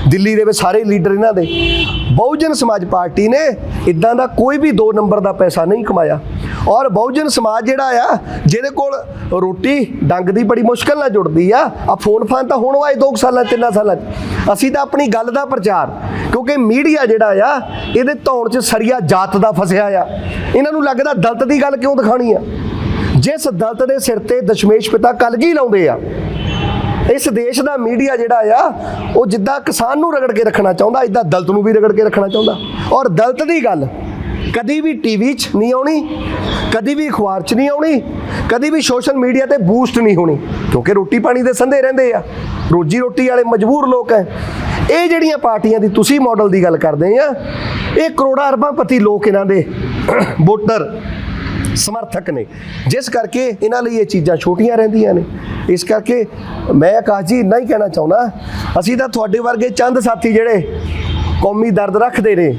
ਦਿੱਲੀ ਦੇ ਵਿੱਚ ਸਾਰੇ ਲੀਡਰ ਇਹਨਾਂ ਦੇ। ਬਹੁਜਨ ਸਮਾਜ ਪਾਰਟੀ ਨੇ ਇਦਾਂ ਦਾ ਕੋਈ ਵੀ 2 ਨੰਬਰ ਦਾ ਪੈਸਾ ਨਹੀਂ ਕਮਾਇਆ। ਔਰ ਬਹੁਜਨ ਸਮਾਜ ਜਿਹੜਾ ਆ, ਜਿਹਦੇ ਕੋਲ ਰੋਟੀ ਡੰਗ ਦੀ ਬੜੀ ਮੁਸ਼ਕਲ ਨਾਲ ਜੁੜਦੀ ਆ ਆ ਫੋਨ ਫਾਨ ਤਾਂ ਹੁਣ ਵਾਏ 2 ਸਾਲਾਂ 3 ਸਾਲਾਂ 'ਚ। ਅਸੀਂ ਤਾਂ ਆਪਣੀ ਗੱਲ ਦਾ ਪ੍ਰਚਾਰ ਕਿਉਂਕਿ ਮੀਡੀਆ ਜਿਹੜਾ ਆ, ਇਹਦੇ ਧੌਣ 'ਚ ਸਰੀਆ ਜਾਤ ਦਾ ਫਸਿਆ ਆ। ਇਹਨਾਂ ਨੂੰ ਲੱਗਦਾ ਦਲਤ ਦੀ ਗੱਲ ਕਿਉਂ ਦਿਖਾਣੀ ਆ? ਜਿਸ ਦਲਤ ਦੇ ਸਿਰ ਤੇ ਦਸ਼ਮੇਸ਼ ਪਿਤਾ ਕਲਗੀ ਲਾਉਂਦੇ ਆ, ਇਸ ਦੇਸ਼ ਦਾ ਮੀਡੀਆ ਜਿਹੜਾ ਆ, ਉਹ ਜਿੱਦਾਂ ਕਿਸਾਨ ਨੂੰ ਰਗੜ ਕੇ ਰੱਖਣਾ ਚਾਹੁੰਦਾ ਇਦਾਂ ਦਲਤ ਨੂੰ ਵੀ ਰਗੜ ਕੇ ਰੱਖਣਾ ਚਾਹੁੰਦਾ। ਔਰ ਦਲਤ ਦੀ ਗੱਲ ਕਦੀ ਵੀ ਟੀਵੀ 'ਚ ਨਹੀਂ ਆਉਣੀ, ਕਦੀ ਵੀ ਅਖਬਾਰ 'ਚ ਨਹੀਂ ਆਉਣੀ, ਕਦੀ ਵੀ ਸੋਸ਼ਲ ਮੀਡੀਆ ਤੇ ਬੂਸਟ ਨਹੀਂ ਹੋਣੀ, ਕਿਉਂਕਿ ਰੋਟੀ ਪਾਣੀ ਦੇ ਸੰਦੇ ਰਹਿੰਦੇ ਆ। ਰੋਜੀ ਰੋਟੀ ਵਾਲੇ ਮਜਬੂਰ ਲੋਕ ਐ। ਇਹ ਜਿਹੜੀਆਂ ਪਾਰਟੀਆਂ ਦੀ ਤੁਸੀਂ ਮਾਡਲ ਦੀ ਗੱਲ ਕਰਦੇ ਆ, ਇਹ ਕਰੋੜਾਂ ਅਰਬਾਂ ਪਤੀ ਲੋਕ ਇਹਨਾਂ ਦੇ ਵੋਟਰ, ਸਮਰਥਕ ਨੇ। ਜਿਸ ਕਰਕੇ ਇਹਨਾਂ ਲਈ ਇਹ ਚੀਜ਼ਾਂ ਛੋਟੀਆਂ ਰਹਿੰਦੀਆਂ ਨੇ। ਇਸ ਕਰਕੇ ਮੈਂ ਆਕਾਸ਼ ਜੀ ਨਹੀਂ ਕਹਿਣਾ ਚਾਹੁੰਦਾ, ਅਸੀਂ ਤਾਂ ਤੁਹਾਡੇ ਵਰਗੇ ਚੰਦ ਸਾਥੀ ਜਿਹੜੇ ਕੌਮੀ ਦਰਦ ਰੱਖਦੇ ਨੇ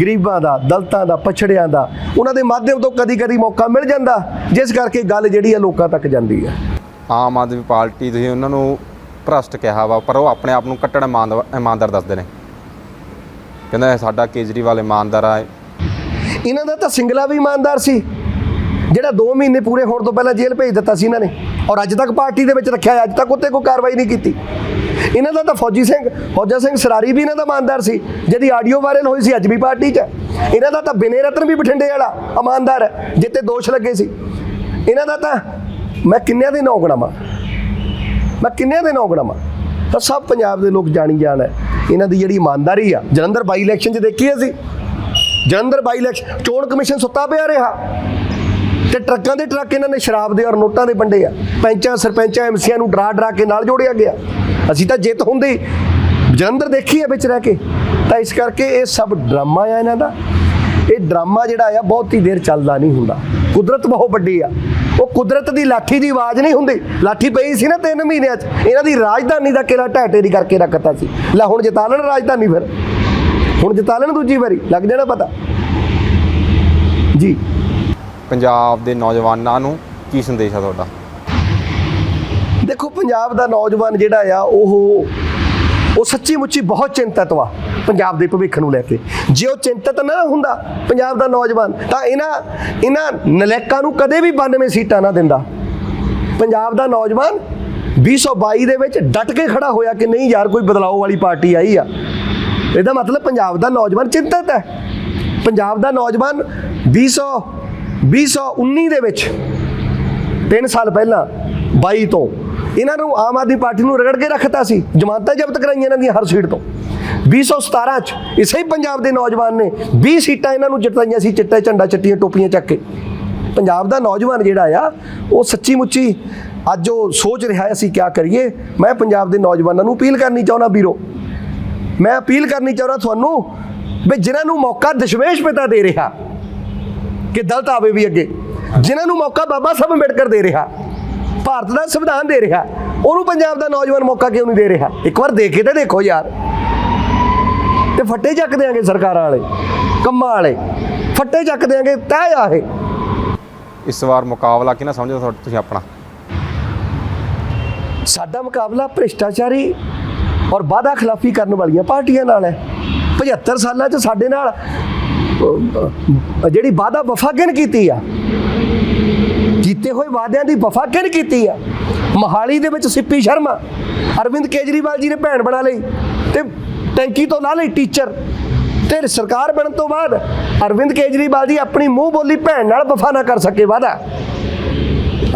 ਗਰੀਬਾਂ ਦਾ ਦਲਤਾਂ ਦਾ ਪਛੜਿਆਂ ਦਾ ਉਹਨਾਂ ਦੇ ਮਾਧਿਅਮ ਤੋਂ ਕਦੀ-ਕਦੀ ਮੌਕਾ ਮਿਲ ਜਾਂਦਾ ਜਿਸ ਕਰਕੇ ਗੱਲ ਜਿਹੜੀ ਆ ਲੋਕਾਂ ਤੱਕ ਜਾਂਦੀ ਹੈ ਆਮ ਆਦਮੀ ਪਾਰਟੀ ਤੁਸੀਂ ਉਹਨਾਂ ਨੂੰ ਭ੍ਰਸ਼ਟ ਕਿਹਾ ਵਾ ਪਰ ਉਹ ਆਪਣੇ ਆਪ ਨੂੰ ਕੱਟੜ ਇਮਾਨਦਾਰ ਦੱਸਦੇ ਨੇ। ਕਹਿੰਦਾ ਸਾਡਾ ਕੇਜਰੀਵਾਲ ਇਮਾਨਦਾਰ ਆ। ਇਹਨਾਂ ਦਾ ਤਾਂ ਸਿੰਗਲਾ ਵੀ ਇਮਾਨਦਾਰ ਸੀ ਜਿਹੜਾ 2 ਮਹੀਨੇ ਪੂਰੇ ਹੋਣ ਤੋਂ ਪਹਿਲਾਂ ਜੇਲ੍ਹ ਭੇਜ ਦਿੱਤਾ ਸੀ ਇਹਨਾਂ ਨੇ। ਔਰ ਅੱਜ ਤੱਕ ਪਾਰਟੀ ਦੇ ਵਿੱਚ ਰੱਖਿਆ ਅੱਜ ਤੱਕ ਉੱਤੇ ਕੋਈ ਕਾਰਵਾਈ ਨਹੀਂ ਕੀਤੀ। ਇਹਨਾਂ ਦਾ ਤਾਂ ਫੌਜੀ ਸਿੰਘ, ਫੌਜਾ ਸਿੰਘ ਸਰਾਰੀ ਵੀ ਇਹਨਾਂ ਦਾ ਇਮਾਨਦਾਰ ਸੀ, ਜਿਹਦੀ ਆਡੀਓ ਵਾਇਰਲ ਹੋਈ ਸੀ ਅੱਜ ਵੀ ਪਾਰਟੀ 'ਚ। ਇਹਨਾਂ ਦਾ ਤਾਂ ਬਿਨੇ ਰਤਨ ਵੀ ਬਠਿੰਡੇ ਵਾਲਾ ਇਮਾਨਦਾਰ ਹੈ, ਜਿੱਤੇ ਦੋਸ਼ ਲੱਗੇ ਸੀ। ਇਹਨਾਂ ਦਾ ਤਾਂ ਮੈਂ ਕਿੰਨਿਆਂ ਦੇ ਨਾਂ ਗਣਾਵਾਂ ਮੈਂ ਕਿੰਨਿਆਂ ਦੇ ਨਾਂ ਗਣਾਵਾਂ ਤਾਂ ਸਭ ਪੰਜਾਬ ਦੇ ਲੋਕ ਜਾਣੀ ਜਾਣ ਹੈ। ਇਹਨਾਂ ਦੀ ਜਿਹੜੀ ਇਮਾਨਦਾਰੀ ਆ, ਜਲੰਧਰ ਬਾਈ ਇਲੈਕਸ਼ਨ 'ਚ ਦੇਖੀ ਅਸੀਂ? ਜਲੰਧਰ ਬਾਈ ਇਲੈਕਸ਼ਨ ਚੋਣ ਕਮਿਸ਼ਨ ਸੁੱਤਾ ਪਿਆ ਰਿਹਾ। ਤੇ ਟਰੱਕਾਂ ਦੇ ਟਰੱਕ ਇਹਨਾਂ ਨੇ ਸ਼ਰਾਬ ਦੇ ਔਰ ਨੋਟਾਂ ਦੇ ਵੰਡੇ ਆ। ਪੈਂਚਾਂ, ਸਰਪੰਚਾਂ ਐਮਸੀਆਂ ਨੂੰ ਡਰਾ ਡਰਾ ਕੇ ਨਾਲ ਜੋੜਿਆ ਗਿਆ। ਅਸੀਂ ਤਾਂ ਜਿੱਤ ਹੁੰਦੀ। ਜਲੰਧਰ ਦੇਖੀ ਆ ਵਿੱਚ ਰਹਿ ਕੇ। ਤਾਂ ਇਸ ਕਰਕੇ ਇਹ ਸਭ ਡਰਾਮਾ ਆ ਇਹਨਾਂ ਦਾ। ਇਹ ਡਰਾਮਾ ਜਿਹੜਾ ਆ, ਬਹੁਤੀ ਦੇਰ ਚੱਲਦਾ ਨਹੀਂ ਹੁੰਦਾ। ਕੁਦਰਤ ਬਹੁਤ ਵੱਡੀ ਆ। ਉਹ ਕੁਦਰਤ ਦੀ ਲਾਠੀ ਦੀ ਆਵਾਜ਼ ਨਹੀਂ ਹੁੰਦੀ। ਲਾਠੀ ਪਈ ਸੀ ਨਾ 3 ਮਹੀਨਿਆਂ 'ਚ। ਇਹਨਾਂ ਦੀ ਰਾਜਧਾਨੀ ਦਾ ਕਿਲਾ ਢਹਿ ਢੇਰੀ ਕਰਕੇ ਰੱਖਤਾ ਸੀ। ਲੈ ਹੁਣ ਜਿਤਾ ਲੈਣ ਰਾਜਧਾਨੀ ਫਿਰ। ਹੁਣ ਜਿਤਾ ਲੈਣ ਦੂਜੀ ਵਾਰੀ। ਲੱਗ ਜਾਣਾ ਪਤਾ। ਜੀ। ਪੰਜਾਬ ਦੇ ਨੌਜਵਾਨਾਂ ਨੂੰ ਕੀ ਸੰਦੇਸ਼ ਆ ਤੁਹਾਡਾ? ਦੇਖੋ, ਪੰਜਾਬ ਦਾ ਨੌਜਵਾਨ ਜਿਹੜਾ ਆ, ਉਹ ਉਹ ਸੱਚੀ ਮੁੱਚੀ ਬਹੁਤ ਚਿੰਤਤ ਵਾ ਪੰਜਾਬ ਦੇ ਭਵਿੱਖ ਨੂੰ ਲੈ ਕੇ। ਜੇ ਉਹ ਚਿੰਤਤ ਨਾ ਹੁੰਦਾ ਪੰਜਾਬ ਦਾ ਨੌਜਵਾਨ, ਤਾਂ ਇਹਨਾਂ ਇਹਨਾਂ ਨਲੈਕਾਂ ਨੂੰ ਕਦੇ ਵੀ 92 ਸੀਟਾਂ ਨਾ ਦਿੰਦਾ। ਪੰਜਾਬ ਦਾ ਨੌਜਵਾਨ 2022 ਦੇ ਵਿੱਚ ਡਟ ਕੇ ਖੜਾ ਹੋਇਆ ਕਿ ਨਹੀਂ ਯਾਰ, ਕੋਈ ਬਦਲਾਅ ਵਾਲੀ ਪਾਰਟੀ ਆਈ ਆ। ਇਹਦਾ ਮਤਲਬ ਪੰਜਾਬ ਦਾ ਨੌਜਵਾਨ ਚਿੰਤਤ ਹੈ। ਪੰਜਾਬ ਦਾ ਨੌਜਵਾਨ 2000 2019 ਦੇ ਵਿੱਚ 3 ਸਾਲ ਪਹਿਲਾਂ 22 ਤੋਂ, ਇਹਨਾਂ ਨੂੰ ਆਮ ਆਦਮੀ ਪਾਰਟੀ ਨੂੰ ਰਗੜ ਕੇ ਰੱਖਤਾ ਸੀ ਜ਼ਮਾਨਤਾਂ ਜ਼ਬਤ ਕਰਾਈਆਂ ਇਹਨਾਂ ਦੀਆਂ ਹਰ ਸੀਟ ਤੋਂ। 2017 ਚ, ਇਸੇ ਹੀ ਪੰਜਾਬ ਦੇ ਨੌਜਵਾਨ ਨੇ 20 ਸੀਟਾਂ ਇਹਨਾਂ ਨੂੰ ਜਿਤਾਈਆਂ ਸੀ, ਚਿੱਟੇ ਝੰਡਾ ਚਿੱਟੀਆਂ ਟੋਪੀਆਂ ਚੱਕ ਕੇ। ਪੰਜਾਬ ਦਾ ਨੌਜਵਾਨ ਜਿਹੜਾ ਆ, ਉਹ ਸੱਚੀ ਮੁੱਚੀ ਅੱਜ ਉਹ ਸੋਚ ਰਿਹਾ ਅਸੀਂ ਕੀ ਕਰੀਏ? ਮੈਂ ਪੰਜਾਬ ਦੇ ਨੌਜਵਾਨਾਂ ਨੂੰ ਅਪੀਲ ਕਰਨੀ ਚਾਹੁੰਦਾ, ਵੀਰੋ। ਮੈਂ ਅਪੀਲ ਕਰਨੀ ਚਾਹੁੰਦਾ ਤੁਹਾਨੂੰ, ਵੀ ਜਿਨ੍ਹਾਂ ਨੂੰ ਮੌਕਾ ਦਸ਼ਮੇਸ਼ ਪਿਤਾ ਦੇ ਰਿਹਾ ਕਿ ਦਲਤ ਆਵੇ ਵੀ ਅੱਗੇ। ਜਿਨ੍ਹਾਂ ਨੂੰ ਮੌਕਾ ਬਾਬਾ ਸਾਹਿਬ ਅੰਬੇਡਕਰ ਦੇ ਰਿਹਾ ਭਾਰਤ ਦਾ ਸੰਵਿਧਾਨ ਦੇ ਰਿਹਾ ਉਹਨੂੰ ਪੰਜਾਬ ਦਾ ਨੌਜਵਾਨ ਮੌਕਾ ਕਿਉਂ ਨਹੀਂ ਦੇ ਰਿਹਾ? ਇੱਕ ਵਾਰ ਦੇਖ ਕੇ ਤੇ ਦੇਖੋ ਯਾਰ। ਤੇ ਫੱਟੇ ਚੱਕ ਦੇਾਂਗੇ ਸਰਕਾਰਾਂ ਵਾਲੇ ਕੰਮਾਂ ਵਾਲੇ। ਫੱਟੇ ਚੱਕ ਦੇਾਂਗੇ ਤੈਅ ਆ ਇਹ। ਇਸ ਵਾਰ ਮੁਕਾਬਲਾ ਕਿਹਨਾਂ ਸਮਝਦੇ ਤੁਸੀਂ ਆਪਣਾ? ਸਾਡਾ ਮੁਕਾਬਲਾ ਭ੍ਰਿਸ਼ਟਾਚਾਰੀ ਔਰ ਵਾਅਦਾ ਖਿਲਾਫੀ ਕਰਨ ਵਾਲੀਆਂ ਪਾਰਟੀਆਂ ਨਾਲ ਹੈ। 75 ਸਾਲਾਂ 'ਚ ਸਾਡੇ ਨਾਲ ਜਿਹੜੀ ਵਾਅਦਾ ਵਫਾ ਕਿਨ ਕੀਤੀ ਆ? ਕੀਤੇ ਹੋਏ ਵਾਅਦਿਆਂ ਦੀ ਵਫਾ ਕਿਨ ਕੀਤੀ ਆ? ਮਹਾਲੀ ਦੇ ਵਿੱਚ ਸਿੱਪੀ ਸ਼ਰਮਾ, ਅਰਵਿੰਦ ਕੇਜਰੀਵਾਲ ਜੀ ਨੇ ਭੈਣ ਬਣਾ ਲਈ ਤੇ ਟੈਂਕੀ ਤੋਂ ਲਾ ਲਈ ਟੀਚਰ ਤੇ ਸਰਕਾਰ ਬਣਨ ਤੋਂ ਬਾਅਦ ਅਰਵਿੰਦ ਕੇਜਰੀਵਾਲ ਜੀ ਆਪਣੀ ਮੂੰਹ ਬੋਲੀ ਭੈਣ ਨਾਲ ਵਫਾ ਨਾ ਕਰ ਸਕੇ ਵਾਅਦਾ।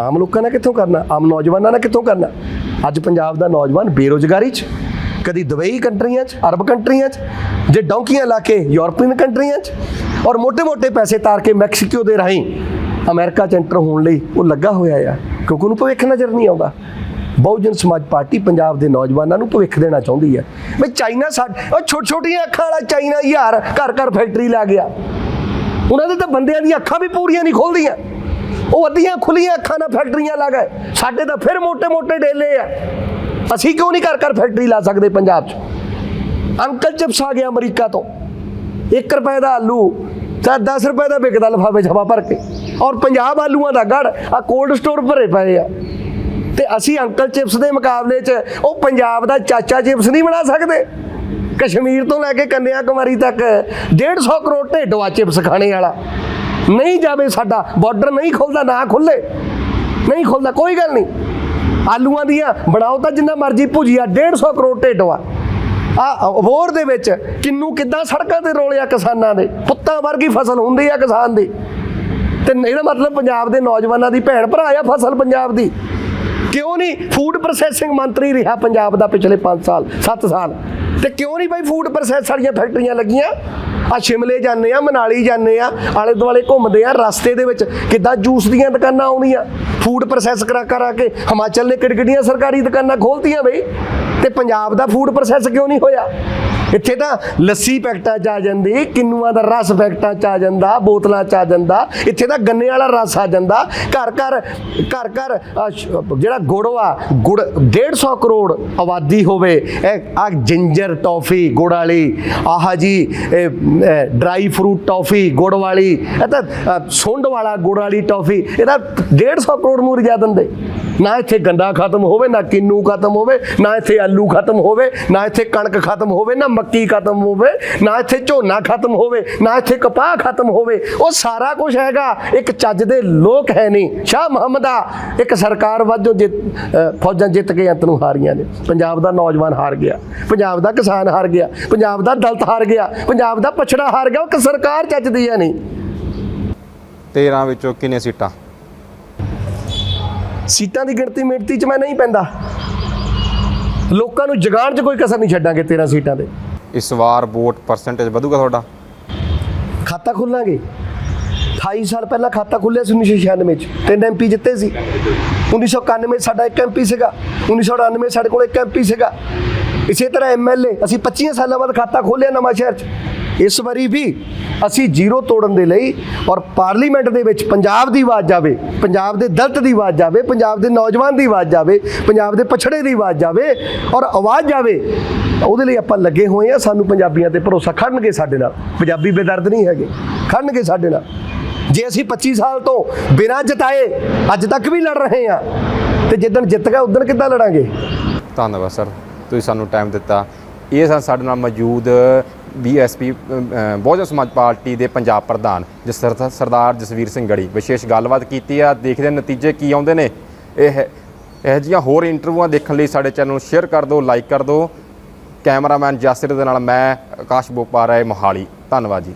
ਆਮ ਲੋਕਾਂ ਨੇ ਕਿੱਥੋਂ ਕਰਨਾ? ਆਮ ਨੌਜਵਾਨਾਂ ਨੇ ਕਿੱਥੋਂ ਕਰਨਾ? ਅੱਜ ਪੰਜਾਬ ਦਾ ਨੌਜਵਾਨ ਬੇਰੋਜ਼ਗਾਰੀ 'ਚ ਕਦੀ ਦੁਬਈ ਕੰਟਰੀਆਂ 'ਚ, ਅਰਬ ਕੰਟਰੀਆਂ 'ਚ, ਜੇ ਡੌਂਕੀਆਂ ਲਾ ਕੇ ਯੂਰਪੀਅਨ ਕੰਟਰੀਆਂ 'ਚ, ਔਰ ਮੋਟੇ ਮੋਟੇ ਪੈਸੇ ਤਾਰ ਕੇ ਮੈਕਸੀਕੋ ਦੇ ਰਾਹੀਂ ਅਮਰੀਕਾ 'ਚ ਐਂਟਰ ਹੋਣ ਲਈ ਉਹ ਲੱਗਾ ਹੋਇਆ ਆ, ਕਿਉਂਕਿ ਉਹਨੂੰ ਭਵਿੱਖ ਨਜ਼ਰ ਨਹੀਂ ਆਉਂਦਾ। ਬਹੁਜਨ ਸਮਾਜ ਪਾਰਟੀ ਪੰਜਾਬ ਦੇ ਨੌਜਵਾਨਾਂ ਨੂੰ ਭਵਿੱਖ ਦੇਣਾ ਚਾਹੁੰਦੀ ਹੈ ਵੀ ਚਾਈਨਾ ਸਾਡੇ ਉਹ ਛੋਟ ਛੋਟੀਆਂ ਅੱਖਾਂ ਵਾਲਾ ਚਾਈਨਾ ਯਾਰ ਘਰ ਘਰ ਫੈਕਟਰੀ ਲਾ ਗਿਆ। ਉਹਨਾਂ ਦੇ ਤਾਂ ਬੰਦਿਆਂ ਦੀਆਂ ਅੱਖਾਂ ਵੀ ਪੂਰੀਆਂ ਨਹੀਂ ਖੁੱਲਦੀਆਂ। ਉਹ ਅੱਧੀਆਂ ਖੁੱਲੀਆਂ ਅੱਖਾਂ ਨਾਲ ਫੈਕਟਰੀਆਂ ਲਾ ਗਏ। ਸਾਡੇ ਤਾਂ ਫਿਰ ਮੋٹے ਮੋٹے ਡੇਲੇ ਆ। ਅਸੀਂ ਕਿਉਂ ਨਹੀਂ ਘਰ ਘਰ ਫੈਕਟਰੀ ਲਾ ਸਕਦੇ ਪੰਜਾਬ 'ਚ? ਅੰਕਲ ਚਿਪਸ ਆ ਗਿਆ ਅਮਰੀਕਾ ਤੋਂ। 1 ਰੁਪਏ ਦਾ ਆਲੂ, ਤਾਂ 10 ਰੁਪਏ ਦਾ ਵਿਕਦਾ ਲਫਾਫੇ ਛਵਾ ਭਰ ਕੇ। ਔਰ ਪੰਜਾਬ ਆਲੂਆਂ ਦਾ ਗੜ ਆ ਕੋਲਡ ਸਟੋਰ ਭਰੇ ਪਏ ਆ। ਤੇ ਅਸੀਂ ਅੰਕਲ ਚਿਪਸ ਦੇ ਮੁਕਾਬਲੇ 'ਚ, ਉਹ ਪੰਜਾਬ ਦਾ ਚਾਚਾ ਚਿਪਸ ਨਹੀਂ ਬਣਾ ਸਕਦੇ। ਕਸ਼ਮੀਰ ਤੋਂ ਲੈ ਕੇ ਕੰਨਿਆ ਕੁਮਾਰੀ ਤੱਕ 150 ਕਰੋੜ ਢੇਡਵਾ ਚਿਪਸ ਖਾਣੇ ਵਾਲਾ। ਨਹੀਂ ਜਾਵੇ ਸਾਡਾ ਬਾਰਡਰ ਨਹੀਂ ਖੁੱਲਦਾ, ਨਾ ਖੁੱਲੇ। ਨਹੀਂ ਖੁੱਲਦਾ, ਕੋਈ ਗੱਲ ਨਹੀਂ। ਆਲੂਆਂ ਦੀਆਂ, ਬਣਾਓ ਤਾਂ ਜਿੰਨਾ ਮਰਜ਼ੀ ਭੁਜੀਆ 150 ਕਰੋੜ ਢੇਡਵਾ ਆ, ਅਬੋਰ ਦੇ ਵਿੱਚ ਕਿੰਨੂ ਕਿੱਦਾਂ ਸੜਕਾਂ ਤੇ ਰੋਲਿਆ ਕਿਸਾਨਾਂ ਦੇ? ਪੁੱਤਾਂ ਵਰਗੀ ਫਸਲ ਹੁੰਦੀ ਆ ਕਿਸਾਨ ਦੀ। ਤੇ ਇਹਦਾ ਮਤਲਬ ਪੰਜਾਬ ਦੇ ਨੌਜਵਾਨਾਂ ਦੀ ਭੈਣ ਭਰਾ ਆ ਫਸਲ ਪੰਜਾਬ ਦੀ। ਕਿਉਂ ਨਹੀਂ? ਫੂਡ ਪ੍ਰੋਸੈਸਿੰਗ ਮੰਤਰੀ ਰਿਹਾ ਪੰਜਾਬ ਦਾ ਪਿਛਲੇ 5 ਸਾਲ 7 ਸਾਲ। ਤੇ ਕਿਉਂ ਨਹੀਂ ਬਾਈ ਫੂਡ ਪ੍ਰੋਸੈਸ ਵਾਲੀਆਂ ਫੈਕਟਰੀਆਂ ਲੱਗੀਆਂ? ਆ ਸ਼ਿਮਲੇ ਜਾਂਦੇ ਆ, ਮਨਾਲੀ ਜਾਂਦੇ ਆ, ਆਲੇ ਦੁਆਲੇ ਘੁੰਮਦੇ ਆ, ਰਸਤੇ ਦੇ ਵਿੱਚ ਕਿੱਦਾਂ ਜੂਸ ਦੀਆਂ ਦੁਕਾਨਾਂ ਆਉਂਦੀਆਂ ਫੂਡ ਪ੍ਰੋਸੈਸ ਕਰਾ ਕਰਾ ਕੇ ਹਿਮਾਚਲ ਨੇ ਕਿੜਕਿੜੀਆਂ ਸਰਕਾਰੀ ਦੁਕਾਨਾਂ ਖੋਲਤੀਆਂ ਬਈ? ਤੇ ਪੰਜਾਬ ਦਾ ਫੂਡ ਪ੍ਰੋਸੈਸ ਕਿਉਂ ਨਹੀਂ ਹੋਇਆ? ਇੱਥੇ ਤਾਂ ਲੱਸੀ ਪੈਕਟਾਂ ਚ ਆ ਜਾਂਦੀ, ਕਿੰਨੂਆਂ ਦਾ ਰਸ ਪੈਕਟਾਂ ਚ ਆ ਜਾਂਦਾ, ਬੋਤਲਾਂ ਚ ਆ ਜਾਂਦਾ, ਇੱਥੇ ਤਾਂ ਗੰਨੇ ਵਾਲਾ ਰਸ ਆ ਜਾਂਦਾ। ਘਰ ਘਰ ਘਰ ਘਰ ਜਿਹੜਾ ਗੁੜ ਵਾ, ਗੁੜ 150 ਕਰੋੜ ਆਬਾਦੀ ਹੋਵੇ, ਇਹ ਆ ਜਿੰਜਰ ਟੌਫੀ ਗੁੜ ਵਾਲੀ, ਆਹ ਜੀ ਡਰਾਈ ਫਰੂਟ ਟੌਫੀ ਗੁੜ ਵਾਲੀ, ਇਹ ਤਾਂ ਸੁੰਡ ਵਾਲਾ ਗੁੜ ਵਾਲੀ ਟੌਫੀ ਇਹਦਾ 150 ਕਰੋੜ ਨੂੰ ਰਜਾ ਦਿੰਦੇ। ਨਾ ਇੱਥੇ ਗੰਡਾ ਖਤਮ ਹੋਵੇ, ਨਾ ਕਿੰਨੂ ਖਤਮ ਹੋਵੇ, ਨਾ ਇੱਥੇ ਆਲੂ ਖਤਮ ਹੋਵੇ, ਨਾ ਇੱਥੇ ਕਣਕ ਖਤਮ ਹੋਵੇ, ਨਾ ਮੱਕੀ ਖਤਮ ਹੋਵੇ, ਨਾ ਇੱਥੇ ਝੋਨਾ ਖਤਮ ਹੋਵੇ, ਨਾ ਇੱਥੇ ਕਪਾਹ ਖਤਮ ਹੋਵੇ। ਉਹ ਸਾਰਾ ਕੁਝ ਹੈਗਾ, ਇੱਕ ਚੱਜ ਦੇ ਲੋਕ ਹੈ ਨਹੀਂ। ਸ਼ਾਹ ਮੁਹੰਮਦ ਆ, ਇੱਕ ਸਰਕਾਰ ਵਜੋਂ ਜਿੱਤ ਫੌਜਾਂ ਜਿੱਤ ਕੇ ਅੰਤ ਨੂੰ ਹਾਰੀਆਂ ਨੇ। ਪੰਜਾਬ ਦਾ ਨੌਜਵਾਨ ਹਾਰ ਗਿਆ, ਪੰਜਾਬ ਦਾ ਕਿਸਾਨ ਹਾਰ ਗਿਆ, ਪੰਜਾਬ ਦਾ ਦਲਤ ਹਾਰ ਗਿਆ, ਪੰਜਾਬ ਦਾ ਪਛੜਾ ਹਾਰ ਗਿਆ, ਉਹ ਕਿ ਸਰਕਾਰ ਚੱਜਦੀ ਹੈ ਨਹੀਂ। 13 ਵਿੱਚੋਂ ਕਿੰਨੇ ਸੀਟਾਂ? ਸੀਟਾਂ ਦੀ ਗਿਣਤੀ ਮਿਣਤੀ 'ਚ ਮੈਂ ਨਹੀਂ ਪੈਂਦਾ। ਲੋਕਾਂ ਨੂੰ ਜਗਾਉਣ 'ਚ ਕੋਈ ਕਸਰ ਨਹੀਂ ਛੱਡਾਂਗੇ 13 ਸੀਟਾਂ ਦੇ ਇਸ ਵਾਰ ਵੋਟ ਪਰਸੈਂਟੇਜ ਵਧੂਗਾ ਤੁਹਾਡਾ? ਖਾਤਾ ਖੋਲਾਂਗੇ। 28 ਸਾਲ ਪਹਿਲਾਂ ਖਾਤਾ ਖੁੱਲਿਆ ਸੀ 1996 ਚ। ਤਿੰਨ ਐਮਪੀ ਜਿੱਤੇ ਸੀ। 1991 ਸਾਡਾ ਇੱਕ ਐਮਪੀ ਸੀਗਾ। 1998 ਸਾਡੇ ਕੋਲ ਇੱਕ ਐਮਪੀ ਸੀਗਾ। ਇਸੇ ਤਰ੍ਹਾਂ ਐਮਐਲਏ ਅਸੀਂ 25 ਸਾਲਾਂ ਬਾਅਦ ਖਾਤਾ ਖੋਲਿਆ ਨਵਾਂ ਸ਼ਹਿਰ ਚ। ਇਸ ਵਾਰੀ ਵੀ ਅਸੀਂ ਜ਼ੀਰੋ ਤੋੜਨ ਦੇ ਲਈ ਔਰ ਪਾਰਲੀਮੈਂਟ ਦੇ ਵਿੱਚ ਪੰਜਾਬ ਦੀ ਆਵਾਜ਼ ਜਾਵੇ, ਪੰਜਾਬ ਦੇ ਦਲਤ ਦੀ ਆਵਾਜ਼ ਜਾਵੇ, ਪੰਜਾਬ ਦੇ ਨੌਜਵਾਨ ਦੀ ਆਵਾਜ਼ ਜਾਵੇ, ਪੰਜਾਬ ਦੇ ਪਛੜੇ ਦੀ ਆਵਾਜ਼ ਜਾਵੇ ਔਰ ਆਵਾਜ਼ ਜਾਵੇ, ਉਹਦੇ ਲਈ ਆਪਾਂ ਲੱਗੇ ਹੋਏ ਆ ਸਾਨੂੰ ਪੰਜਾਬੀਆਂ ਤੇ ਭਰੋਸਾ ਖੜਨਗੇ ਸਾਡੇ ਨਾਲ। ਪੰਜਾਬੀ ਬੇਦਰਦ ਨਹੀਂ ਹੈਗੇ, ਖੜਨਗੇ ਸਾਡੇ ਨਾਲ। ਜੇ ਅਸੀਂ 25 ਸਾਲ ਤੋਂ ਬਿਨਾਂ ਜਿਤਾਏ, ਅੱਜ ਤੱਕ ਵੀ ਲੜ ਰਹੇ ਆ ਤੇ ਜਿੱਦਣ ਜਿੱਤ ਗਏ ਉਦੋਂ ਕਿੱਦਾਂ ਲੜਾਂਗੇ? ਧੰਨਵਾਦ ਸਰ, ਤੁਸੀਂ ਸਾਨੂੰ ਟਾਈਮ ਦਿੱਤਾ। ਇਹ ਸਨ ਸਾਡੇ ਨਾਲ ਮੌਜੂਦ ਬੀਐਸਪੀ ਬਹੁਜਨ ਸਮਾਜ ਪਾਰਟੀ ਦੇ ਪੰਜਾਬ ਪ੍ਰਧਾਨ ਜਿਸ ਸਰਦਾਰ ਜਸਵੀਰ ਸਿੰਘ ਗੜੀ ਵਿਸ਼ੇਸ਼ ਗੱਲਬਾਤ ਕੀਤੀ ਆ, ਦੇਖਦੇ ਨਤੀਜੇ ਕੀ ਆਉਂਦੇ ਨੇ। ਇਹ ਇਹ ਜਿਹੀਆਂ ਹੋਰ ਇੰਟਰਵਿਊਆਂ ਦੇਖਣ ਲਈ ਸਾਡੇ ਚੈਨਲ ਨੂੰ ਸ਼ੇਅਰ ਕਰ ਦਿਓ ਲਾਈਕ ਕਰ ਦਿਓ। ਕੈਮਰਾਮੈਨ ਜਾਸਿਰ ਦੇ ਨਾਲ ਮੈਂ ਆਕਾਸ਼ ਬੋਪਾਰਾ ਮੋਹਾਲੀ। ਧੰਨਵਾਦ ਜੀ।